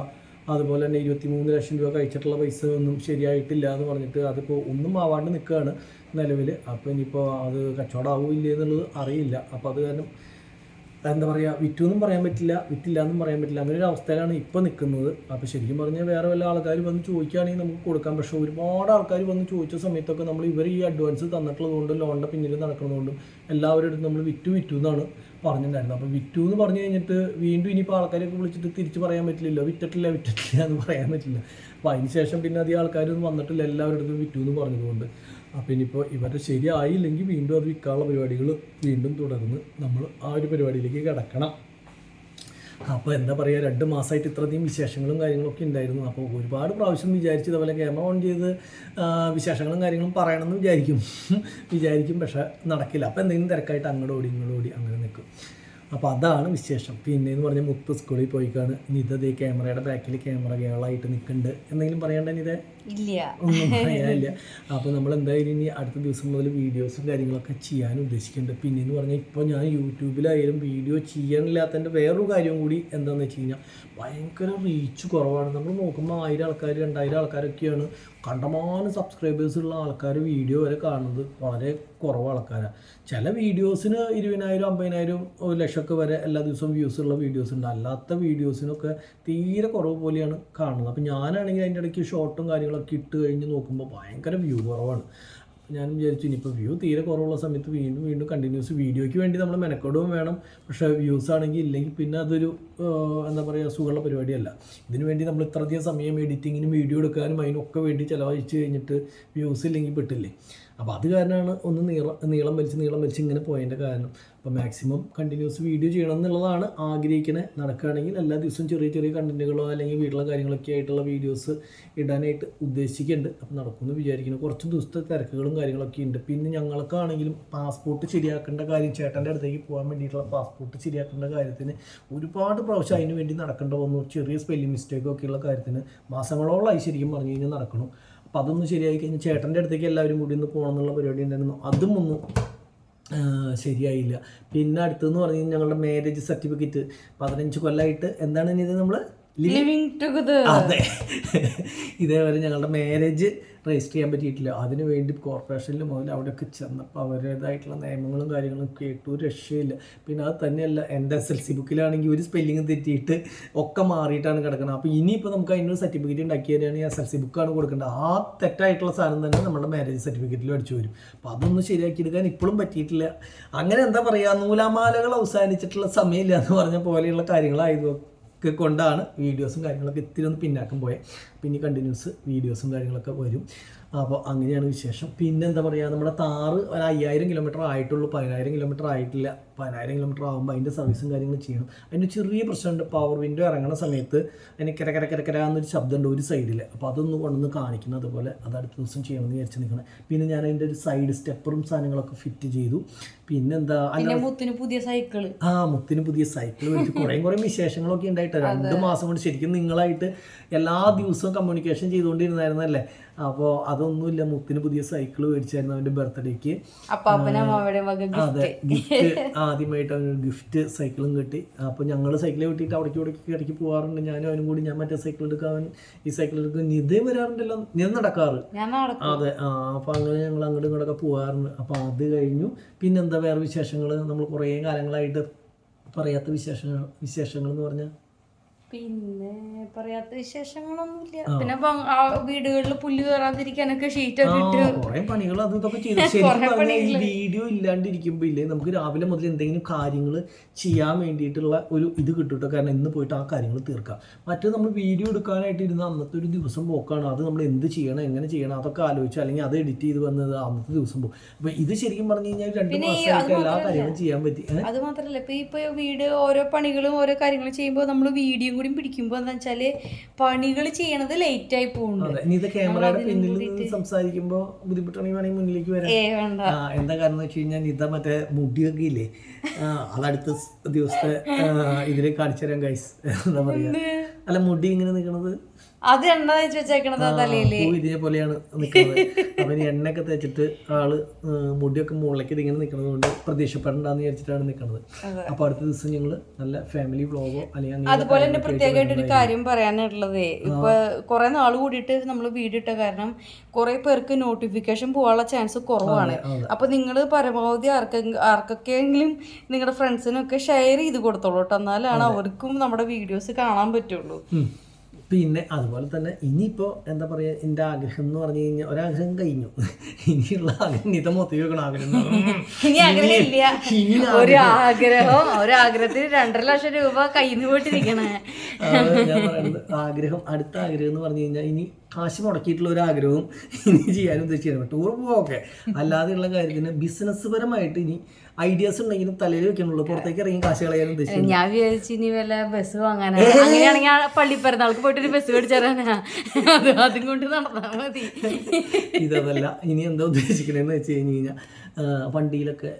അതുപോലെ തന്നെ ഇരുപത്തി മൂന്ന് ലക്ഷം രൂപ കഴിച്ചിട്ടുള്ള പൈസ ഒന്നും ശരിയായിട്ടില്ല എന്ന് പറഞ്ഞിട്ട് അതിപ്പോൾ ഒന്നും ആവാണ്ട് നിൽക്കുകയാണ് നിലവിൽ അപ്പോൾ ഇനിയിപ്പോൾ അത് കച്ചവടം ആവില്ലേ എന്നുള്ളത് അറിയില്ല. അപ്പോൾ അത് കാരണം എന്താ പറയുക വിറ്റു എന്നും പറയാൻ പറ്റില്ല വിറ്റില്ല എന്നും പറയാൻ പറ്റില്ല. അങ്ങനെ ഒരു അവസ്ഥയിലാണ് ഇപ്പോൾ നിൽക്കുന്നത്. അപ്പോൾ ശരിക്കും പറഞ്ഞാൽ വേറെ വല്ല ആൾക്കാർ വന്ന് ചോദിക്കുകയാണെങ്കിൽ നമുക്ക് കൊടുക്കാം. പക്ഷേ ഒരുപാട് ആൾക്കാർ വന്ന് ചോദിച്ച സമയത്തൊക്കെ നമ്മൾ ഇവർ ഈ അഡ്വാൻസ് തന്നിട്ടുള്ളതുകൊണ്ടും ലോണിന്റെ പിന്നിൽ നടക്കുന്നതുകൊണ്ടും എല്ലാവരുടെ അടുത്ത് നമ്മൾ വിറ്റു വിറ്റു എന്നാണ് പറഞ്ഞിട്ടുണ്ടായിരുന്നത്. അപ്പോൾ വിറ്റു എന്ന് പറഞ്ഞു കഴിഞ്ഞിട്ട് വീണ്ടും ഇനിയിപ്പോൾ ആൾക്കാരെയൊക്കെ വിളിച്ചിട്ട് തിരിച്ച് പറയാൻ പറ്റില്ലല്ലോ. വിറ്റിട്ടില്ല വിറ്റിട്ടില്ല എന്ന് പറയാൻ പറ്റില്ല. അപ്പോൾ അതിന് ശേഷം പിന്നെ അധികം ആൾക്കാരൊന്നും വന്നിട്ടില്ല. എല്ലാവരുടെ അടുത്തും വിറ്റു എന്ന് പറഞ്ഞതുകൊണ്ട്. അപ്പോൾ ഇനിയിപ്പോൾ ഇവരുടെ ശരിയായില്ലെങ്കിൽ വീണ്ടും അത് വിൽക്കാനുള്ള പരിപാടികൾ വീണ്ടും തുടർന്ന് നമ്മൾ ആ ഒരു പരിപാടിയിലേക്ക് കിടക്കണം. അപ്പോൾ എന്താ പറയുക രണ്ട് മാസമായിട്ട് ഇത്രയധികം വിശേഷങ്ങളും കാര്യങ്ങളൊക്കെ ഉണ്ടായിരുന്നു. അപ്പോൾ ഒരുപാട് പ്രാവശ്യം വിചാരിച്ചു ഇതുപോലെ ക്യാമറ ഓൺ ചെയ്ത് വിശേഷങ്ങളും കാര്യങ്ങളും പറയണമെന്ന് വിചാരിക്കും. വിചാരിക്കും പക്ഷേ നടക്കില്ല. അപ്പോൾ എന്തെങ്കിലും തിരക്കായിട്ട് അങ്ങോട്ട് ഓടി ഇങ്ങോട്ട് ഓടി അങ്ങനെ നിൽക്കും. അപ്പോൾ അതാണ് വിശേഷം. പിന്നെ എന്ന് പറഞ്ഞാൽ മുത്ത് സ്കൂളിൽ പോയിക്കാണ്. നിത ദേ ക്യാമറയുടെ ബാക്കിൽ ക്യാമറ കേളായിട്ട് നിൽക്കുന്നുണ്ട് എന്തെങ്കിലും പറയണ്ട നിതേ ഒന്നും പറയാനില്ല അപ്പോൾ നമ്മൾ എന്തായാലും ഇനി അടുത്ത ദിവസം മുതൽ വീഡിയോസും കാര്യങ്ങളൊക്കെ ചെയ്യാൻ ഉദ്ദേശിക്കുന്നുണ്ട്. പിന്നെ എന്ന് പറഞ്ഞാൽ ഇപ്പോൾ ഞാൻ യൂട്യൂബിലായാലും വീഡിയോ ചെയ്യാനില്ലാത്തതിന്റെ വേറൊരു കാര്യം കൂടി എന്താണെന്ന് വെച്ച് കഴിഞ്ഞാൽ ഭയങ്കര റീച്ച് കുറവാണ്. നമ്മൾ നോക്കുമ്പോൾ ആയിരം ആൾക്കാർ രണ്ടായിരം ആൾക്കാരൊക്കെയാണ് കണ്ടമാനം സബ്സ്ക്രൈബേഴ്സ് ഉള്ള ആൾക്കാർ വീഡിയോ വരെ കാണുന്നത്. വളരെ കുറവ് ആൾക്കാരാണ് ചില വീഡിയോസിന് ഇരുപതിനായിരം അമ്പതിനായിരം ഒരു ലക്ഷമൊക്കെ വരെ എല്ലാ ദിവസവും വ്യൂസ് ഉള്ള വീഡിയോസ് ഉണ്ട്. അല്ലാത്ത വീഡിയോസിനൊക്കെ തീരെ കുറവ് പോലെയാണ് കാണുന്നത്. അപ്പോൾ ഞാനാണെങ്കിൽ അതിന്റെ ഇടയ്ക്ക് ഷോർട്ടും കാര്യങ്ങളൊക്കെ ഇട്ട് കഴിഞ്ഞ് നോക്കുമ്പോൾ ഭയങ്കര വ്യൂ കുറവാണ്. ഞാൻ വിചാരിച്ചു ഇനിയിപ്പോൾ വ്യൂ തീരെ കുറവുള്ള സമയത്ത് വീണ്ടും വീണ്ടും കണ്ടിന്യൂസ് വീഡിയോയ്ക്ക് വേണ്ടി നമ്മൾ മെനക്കെടുവും വേണം. പക്ഷേ വ്യൂസ് ആണെങ്കിൽ ഇല്ലെങ്കിൽ പിന്നെ അതൊരു എന്താ പറയുക സുഖമുള്ള പരിപാടിയല്ല. ഇതിനു വേണ്ടി നമ്മൾ ഇത്രയധികം സമയം എഡിറ്റിങ്ങിനും വീഡിയോ എടുക്കാനും അതിനൊക്കെ വേണ്ടി ചിലവഴിച്ച് കഴിഞ്ഞിട്ട് വ്യൂസ് ഇല്ലെങ്കിൽ പെട്ടില്ലേ. അപ്പോൾ അത് കാരണമാണ് ഒന്ന് നീളം നീളം വലിച്ച് നീളം വലിച്ച് ഇങ്ങനെ പോയതിന്റെ കാരണം. അപ്പോൾ മാക്സിമം കണ്ടിന്യൂസ് വീഡിയോ ചെയ്യണം എന്നുള്ളതാണ് ആഗ്രഹിക്കുന്നത് നടക്കുകയാണെങ്കിൽ എല്ലാ ദിവസവും ചെറിയ ചെറിയ കണ്ടന്റുകളോ അല്ലെങ്കിൽ വീട്ടിലെ കാര്യങ്ങളൊക്കെ ആയിട്ടുള്ള വീഡിയോസ് ഇടാനായിട്ട് ഉദ്ദേശിക്കുന്നുണ്ട്. അപ്പോൾ നടക്കുമെന്ന് വിചാരിക്കുന്നു. കുറച്ച് ദിവസത്തെ തിരക്കുകളും കാര്യങ്ങളൊക്കെ ഉണ്ട്. പിന്നെ ഞങ്ങൾക്കാണെങ്കിലും പാസ്പോർട്ട് ശരിയാക്കേണ്ട കാര്യം ചേട്ടന്റെ അടുത്തേക്ക് പോകാൻ വേണ്ടിയിട്ടുള്ള പാസ്പോർട്ട് ശരിയാക്കേണ്ട കാര്യത്തിന് ഒരുപാട് പ്രാവശ്യം അതിന് വേണ്ടി നടക്കേണ്ട വന്നു. ചെറിയ സ്പെല്ലിംഗ് മിസ്റ്റേക്കൊക്കെയുള്ള കാര്യത്തിന് മാസങ്ങളോളമായി ശരിക്കും പറഞ്ഞു കഴിഞ്ഞാൽ നടക്കണം. അപ്പോൾ അതൊന്ന് ശരിയായി കഴിഞ്ഞാൽ ചേട്ടന്റെ അടുത്തേക്ക് എല്ലാവരും കൂടി ഒന്ന് പോകണം എന്നുള്ള പരിപാടി ഉണ്ടായിരുന്നു. അതും ഒന്നും ശരിയായില്ല. പിന്നെ അടുത്തെന്ന് പറഞ്ഞു കഴിഞ്ഞാൽ ഞങ്ങളുടെ മാരേജ് സർട്ടിഫിക്കറ്റ് പതിനഞ്ച് കൊല്ലമായിട്ട് എന്താണ് ഇനി ഇത് നമ്മൾ ലിവിങ് ടുഗദർ അതെ. ഇതേവരെ ഞങ്ങളുടെ മാരേജ് രജിസ്റ്റർ ചെയ്യാൻ പറ്റിയിട്ടില്ല. അതിന് വേണ്ടി കോർപ്പറേഷനിൽ മുതൽ അവിടെയൊക്കെ ചെന്നപ്പോൾ അവരുടേതായിട്ടുള്ള നിയമങ്ങളും കാര്യങ്ങളും കേട്ടു. രക്ഷയില്ല. പിന്നെ അത് തന്നെയല്ല എന്റെ എസ് എൽ സി ബുക്കിലാണെങ്കിൽ ഒരു സ്പെല്ലിങ് തെറ്റിയിട്ട് ഒക്കെ മാറിയിട്ടാണ് കിടക്കുന്നത് അപ്പോൾ ഇനിയിപ്പോൾ നമുക്ക് അതിനൊരു സർട്ടിഫിക്കറ്റ് ഉണ്ടാക്കി തരികയാണെങ്കിൽ എസ് എൽ സി ബുക്കാണ് കൊടുക്കേണ്ടത്. ആ തെറ്റായിട്ടുള്ള സാധനം തന്നെ നമ്മുടെ മാരേജ് സർട്ടിഫിക്കറ്റിൽ അടിച്ചു വരും. അപ്പോൾ അതൊന്നും ശരിയാക്കി എടുക്കാൻ ഇപ്പോഴും പറ്റിയിട്ടില്ല. അങ്ങനെ എന്താ പറയുക നൂലാമാലകൾ അവസാനിച്ചിട്ടുള്ള സമയമില്ല എന്ന് പറഞ്ഞ പോലെയുള്ള കാര്യങ്ങളായതും ഒക്കെ കൊണ്ടാണ് വീഡിയോസും കാര്യങ്ങളൊക്കെ ഇത്തിരി ഒന്ന് പിന്നാക്കം പോയത് പിന്നെ കണ്ടിന്യൂസ് വീഡിയോസും കാര്യങ്ങളൊക്കെ വരും. അപ്പോൾ അങ്ങനെയാണ് വിശേഷം. പിന്നെ എന്താ പറയുക നമ്മുടെ താറ് ഒരു അയ്യായിരം കിലോമീറ്റർ ആയിട്ടുള്ളൂ പതിനായിരം കിലോമീറ്റർ ആയിട്ടില്ല. പതിനായിരം കിലോമീറ്റർ ആകുമ്പോൾ അതിന്റെ സർവീസും കാര്യങ്ങളും ചെയ്യണം. അതിന് ചെറിയ പ്രശ്നമുണ്ട്. പവർ വിൻഡോ ഇറങ്ങുന്ന സമയത്ത് അതിന് കര കര കര കര എന്നൊരു ശബ്ദമുണ്ട് ഒരു സൈഡിൽ അപ്പോൾ അതൊന്ന് കൊണ്ടുവന്ന് കാണിക്കണം അതുപോലെ അത് അടുത്ത ദിവസം ചെയ്യണമെന്ന് വിചാരിച്ച് നിൽക്കണം പിന്നെ ഞാൻ അതിന്റെ ഒരു സൈഡ് സ്റ്റെപ്പറും സാധനങ്ങളൊക്കെ ഫിറ്റ് ചെയ്തു പിന്നെന്താ മുത്തിന് പുതിയ സൈക്കിൾ ആ മുത്തിന് പുതിയ സൈക്കിൾ വെച്ച് കുറേ കുറേ വിശേഷങ്ങളൊക്കെ ഉണ്ടായിട്ട് രണ്ട് മാസം കൊണ്ട് ശരിക്കും നിങ്ങളായിട്ട് എല്ലാ ദിവസവും കമ്മ്യൂണിക്കേഷൻ ചെയ്തുകൊണ്ടിരുന്നായിരുന്നല്ലേ അപ്പോൾ അതൊന്നുമില്ല. മുത്തിന് പുതിയ സൈക്കിൾ മേടിച്ചായിരുന്നു അവന്റെ ബർത്ത്ഡേക്ക്. അതെ ഗിഫ്റ്റ് ആദ്യമായിട്ട് അവന് ഗിഫ്റ്റ് സൈക്കിളും കിട്ടി. അപ്പോൾ ഞങ്ങൾ സൈക്കിൾ കിട്ടിയിട്ട് അവിടേക്ക് ഇവിടേക്ക് ഇടയ്ക്ക് പോകാറുണ്ട് ഞാനും അവനും കൂടി ഞാൻ മറ്റേ സൈക്കിൾ എടുക്കാൻ അവൻ ഈ സൈക്കിൾ എടുക്കും. നിതേ വരാറുണ്ടല്ലോ. നടക്കാറ്. ഞാൻ നടക്കും. അതെ ആ അപ്പോൾ അങ്ങനെ ഞങ്ങൾ അങ്ങോട്ടും ഇങ്ങോട്ടൊക്കെ പോകാറുണ്ട് അപ്പോൾ അത് കഴിഞ്ഞു. പിന്നെന്താ വേറെ വിശേഷങ്ങൾ നമ്മൾ കുറേ കാലങ്ങളായിട്ട് പറയാത്ത വിശേഷങ്ങൾ വിശേഷങ്ങൾ എന്ന് പറഞ്ഞാൽ പിന്നെ പറയാത്ത വിശേഷങ്ങളൊന്നുമില്ല. പിന്നെ വീടുകളിൽ പുല്ല് കയറാതിരിക്കാനൊക്കെ ഷീറ്റൊക്കെ ഇട്ട് പണികൾ അത് ഇതൊക്കെ ചെയ്തു. വീഡിയോ ഇല്ലാണ്ടിരിക്കുമ്പോ ഇല്ലേ നമുക്ക് രാവിലെ മുതൽ എന്തെങ്കിലും കാര്യങ്ങൾ ചെയ്യാൻ വേണ്ടിയിട്ടുള്ള ഒരു ഇത് കിട്ടുട്ടോ? കാരണം ഇന്ന് പോയിട്ട് ആ കാര്യങ്ങൾ തീർക്കാം. മറ്റേ നമ്മൾ വീഡിയോ എടുക്കാനായിട്ട് ഇരുന്ന അന്നത്തെ ഒരു ദിവസം പോക്കാണ്. അത് നമ്മൾ എന്ത് ചെയ്യണം എങ്ങനെ ചെയ്യണം അതൊക്കെ ആലോചിച്ച് അല്ലെങ്കിൽ അത് എഡിറ്റ് ചെയ്ത് വന്നത് അന്നത്തെ ദിവസം പോകും. അപ്പൊ ഇത് ശരിക്കും പറഞ്ഞു കഴിഞ്ഞാൽ രണ്ട് മാസമായിട്ട് എല്ലാ കാര്യങ്ങളും ചെയ്യാൻ പറ്റി. അത് മാത്രല്ല ഇപ്പൊ ഇപ്പൊ വീട് ഓരോ പണികളും ഓരോ കാര്യങ്ങളും ചെയ്യുമ്പോൾ നമ്മൾ വീഡിയോ കൂടി പിടിക്കുമ്പോൾ എന്താ വെച്ചാൽ പണികൾ ചെയ്യണത് ലേറ്റ് ആയി പോകുന്നുണ്ട് സംസാരിക്കുമ്പോൾ ബുദ്ധിമുട്ടാണെങ്കിൽ വേണമെങ്കിൽ മുന്നിലേക്ക് വരാം. എന്താ കാരണം വെച്ച് കഴിഞ്ഞാൽ നിത മറ്റേ മുടിയൊക്കെ ഇല്ലേ? അതടുത്ത ദിവസത്തെ ഇതിലേക്ക് കാണിച്ചു തരാം ഗൈസ് എന്താ പറയാ? അല്ല മുടി ഇങ്ങനെ നിൽക്കണത് അത് എണ്ണ തേച്ച് വെച്ചേക്കണത് തലയിൽ. ഇതേപോലെയാണ് നിൽക്കുന്നത് അപ്പൊ ഇനി എണ്ണയൊക്കെ തേച്ചിട്ട് ആൾ മുടിയൊക്കെ മുകളിലേക്ക് ഇങ്ങനെ നിൽക്കുന്നത് കൊണ്ട് പ്രതീക്ഷപ്പെടണ്ടെന്ന് വിചാരിച്ചിട്ടാണ് നിൽക്കുന്നത് അപ്പൊ അടുത്ത ദിവസം ഞങ്ങൾ നല്ല ഫാമിലി വ്ളോഗോ അല്ലെങ്കിൽ അതുപോലെ തന്നെ പ്രത്യേകമായിട്ട് ഒരു കാര്യം പറയാനുള്ളതേ ഇപ്പൊ കുറെ നാൾ കൂടിയിട്ട് നമ്മൾ വീടിട്ട കാരണം കുറെ പേർക്ക് നോട്ടിഫിക്കേഷൻ പോകാനുള്ള ചാൻസ് കുറവാണ്. അപ്പൊ നിങ്ങൾ പരമാവധി ആർക്ക് ആർക്കൊക്കെയെങ്കിലും നിങ്ങളുടെ ഫ്രണ്ട്സിനൊക്കെ ഷെയർ ചെയ്ത് കൊടുത്തോളൂ കേട്ടോ എന്നാലാണ് അവർക്കും നമ്മുടെ വീഡിയോസ് കാണാൻ പറ്റുള്ളൂ. പിന്നെ അതുപോലെ തന്നെ ഇനിയിപ്പോൾ എന്താ പറയുക എന്റെ ആഗ്രഹം എന്ന് പറഞ്ഞു കഴിഞ്ഞാൽ ഒരാഗ്രഹം കഴിഞ്ഞു. ഇനിയുള്ള ആഗ്രഹം ഇത് മൊത്തം വെക്കണം ആഗ്രഹം. ഇനി ആഗ്രഹം ഒരു ആഗ്രഹത്തിന് രണ്ടര ലക്ഷം രൂപ കയ്യിൽ നിന്ന് പോയിട്ടിരിക്കണേ. ഞാൻ പറയുന്നത്. ആഗ്രഹം അടുത്ത ആഗ്രഹം എന്ന് പറഞ്ഞു കഴിഞ്ഞാൽ ഇനി കാശ് മുടക്കിയിട്ടുള്ള ഒരു ആഗ്രഹവും ഇനി ചെയ്യാൻ ഉദ്ദേശിക്കുന്നത് ടൂർ പോവൊക്കെ അല്ലാതെയുള്ള കാര്യത്തിന് ബിസിനസ് പരമായിട്ട് ഇനി ഐഡിയാസ് ഉണ്ടെങ്കിൽ തലയിൽ വെക്കണുള്ളൂ. പുറത്തേക്ക് ഇറങ്ങി കാശ് കളയാൻ ഉദ്ദേശിക്കുന്നു ഞാൻ വിചാരിച്ചു ഇനി വല്ല ബസ് വാങ്ങാനാ. അങ്ങനെയാണെങ്കിൽ പള്ളി പെരുന്നാൾക്ക് പോയിട്ട് ബസ് മേടിച്ചാരാനാ. അത് അതും കൊണ്ട് നടന്നാൽ മതി. ഇതല്ല. ഇനി എന്താ ഉദ്ദേശിക്കണേന്ന് വെച്ച് കഴിഞ്ഞ് കഴിഞ്ഞാൽ വണ്ടിയിലൊക്കെ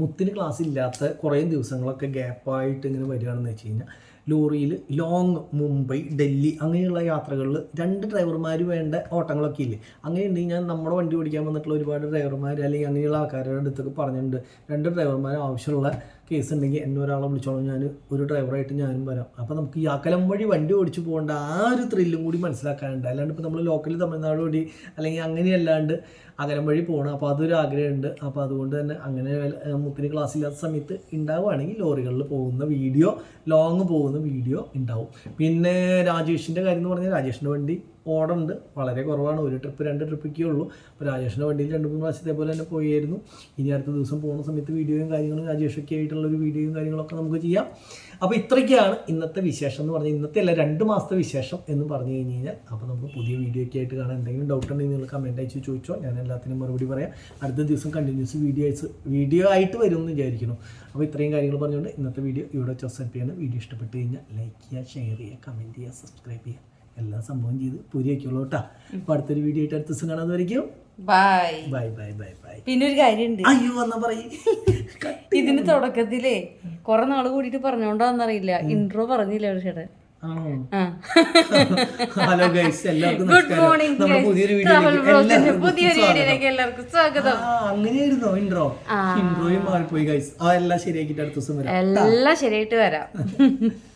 മുത്തിന് ക്ലാസ് ഇല്ലാത്ത കുറേ ദിവസങ്ങളൊക്കെ ഗ്യാപ്പായിട്ട് ഇങ്ങനെ വരികയാണെന്ന് വെച്ച് കഴിഞ്ഞാൽ ലോറിയിൽ ലോങ് മുംബൈ ഡൽഹി അങ്ങനെയുള്ള യാത്രകളിൽ രണ്ട് ഡ്രൈവർമാർ വേണ്ട ഓട്ടങ്ങളൊക്കെ ഇല്ലേ? അങ്ങനെ ഉണ്ടെങ്കിൽ ഞാൻ നമ്മുടെ വണ്ടി ഓടിക്കാൻ വന്നിട്ടുള്ള ഒരുപാട് ഡ്രൈവർമാർ അല്ലെങ്കിൽ അങ്ങനെയുള്ള ആൾക്കാരുടെ അടുത്തൊക്കെ പറഞ്ഞിട്ടുണ്ട്. രണ്ട് ഡ്രൈവർമാർ ആവശ്യമുള്ള കേസ് ഉണ്ടെങ്കിൽ എന്നെ ഒരാളെ വിളിച്ചോളാം. ഞാൻ ഒരു ഡ്രൈവറായിട്ട് ഞാനും വരാം. അപ്പോൾ നമുക്ക് ഈ അകലം വഴി വണ്ടി ഓടിച്ചു പോകേണ്ട ആ ഒരു ത്രില്ലും കൂടി മനസ്സിലാക്കാനുണ്ട്. അല്ലാണ്ട് ഇപ്പോൾ നമ്മൾ ലോക്കൽ തമിഴ്നാട് ഓടി അല്ലെങ്കിൽ അങ്ങനെയല്ലാണ്ട് അകലം വഴി പോകണം അപ്പോൾ അതൊരു ആഗ്രഹമുണ്ട്. അപ്പോൾ അതുകൊണ്ട് തന്നെ അങ്ങനെ മുത്തിന് ക്ലാസ് ഇല്ലാത്ത സമയത്ത് ഉണ്ടാവുകയാണെങ്കിൽ ലോറികളിൽ പോകുന്ന വീഡിയോ ലോങ് പോകുന്ന വീഡിയോ ഉണ്ടാവും പിന്നെ രാജേഷിന്റെ കാര്യം എന്ന് പറഞ്ഞാൽ രാജേഷിന്റെ വണ്ടി ഓടുണ്ട് വളരെ കുറവാണ്. ഒരു ട്രിപ്പ് രണ്ട് ട്രിപ്പൊക്കെ ഉള്ളൂ. അപ്പോൾ രാജേഷിന്റെ വണ്ടിയിൽ രണ്ട് മൂന്ന് പ്രാവശ്യം ഇതേപോലെ തന്നെ പോയായിരുന്നു. ഇനി അടുത്ത ദിവസം പോകുന്ന സമയത്ത് വീഡിയോയും കാര്യങ്ങളും രാജേഷൊക്കെ ആയിട്ടുള്ള ഒരു വീഡിയോയും കാര്യങ്ങളൊക്കെ നമുക്ക് ചെയ്യാം. അപ്പോൾ ഇത്രയ്ക്കാണ് ഇന്നത്തെ വിശേഷം എന്ന് പറഞ്ഞാൽ ഇന്നത്തെ അല്ല രണ്ട് മാസത്തെ വിശേഷം എന്ന് പറഞ്ഞു കഴിഞ്ഞ് കഴിഞ്ഞാൽ അപ്പോൾ നമുക്ക് പുതിയ വീഡിയോ ഒക്കെ ആയിട്ട് കാണാൻ എന്തെങ്കിലും ഡൗട്ട് ഉണ്ടെങ്കിൽ നിങ്ങൾ കമന്റ് അയച്ച് ചോദിച്ചോ. ഞാൻ എല്ലാത്തിനും മറുപടി പറയാം. അടുത്ത ദിവസം കണ്ടിന്യൂസ് വീഡിയോസ് വീഡിയോ ആയിട്ട് വരും എന്ന് വിചാരിക്കുന്നു. അപ്പോൾ ഇത്രയും കാര്യങ്ങൾ പറഞ്ഞുകൊണ്ട് ഇന്നത്തെ വീഡിയോ ഇവിടെ വെച്ച് അവസാനിപ്പ് ചെയ്യാണ് വീഡിയോ ഇഷ്ടപ്പെട്ട് കഴിഞ്ഞാൽ ലൈക്ക് ചെയ്യുക ഷെയർ ചെയ്യുക കമന്റ് ചെയ്യുക സബ്സ്ക്രൈബ് ചെയ്യുക. എല്ലാ സംഭവം ചെയ്ത് പൂരിയാക്കിയുള്ളൂ കേട്ടോ. അപ്പോൾ അടുത്തൊരു വീഡിയോ ആയിട്ട് അടുത്ത ദിവസം കാണാൻ വരയ്ക്കും bye bye bye bye bye പിന്നെ ഒരു കാര്യമുണ്ട് അയ്യോ എന്നാ പറയും. ഇതിന് തുടക്കത്തിലേ കുറെ നാൾ കൂടിയിട്ട് പറഞ്ഞോണ്ടാന്നറിയില്ല. ഇൻട്രോ പറഞ്ഞില്ല ഒരു ചേട്ടൻ. ഹലോ ഗൈസ് എല്ലാവർക്കും ഗുഡ് മോർണിംഗ് പുതിയൊരു വീഡിയോയിലേക്ക് എല്ലാവർക്കും സ്വാഗതം. അങ്ങനെയായിരുന്നോ ഇൻട്രോ ഇൻട്രോയും മാറിപ്പോയി ഗൈസ് ആ എല്ലാം ശരിയാക്കിയിട്ട് അടുത്ത ദിവസം വരാം. എല്ലാം ശരിയായിട്ട് വരാം.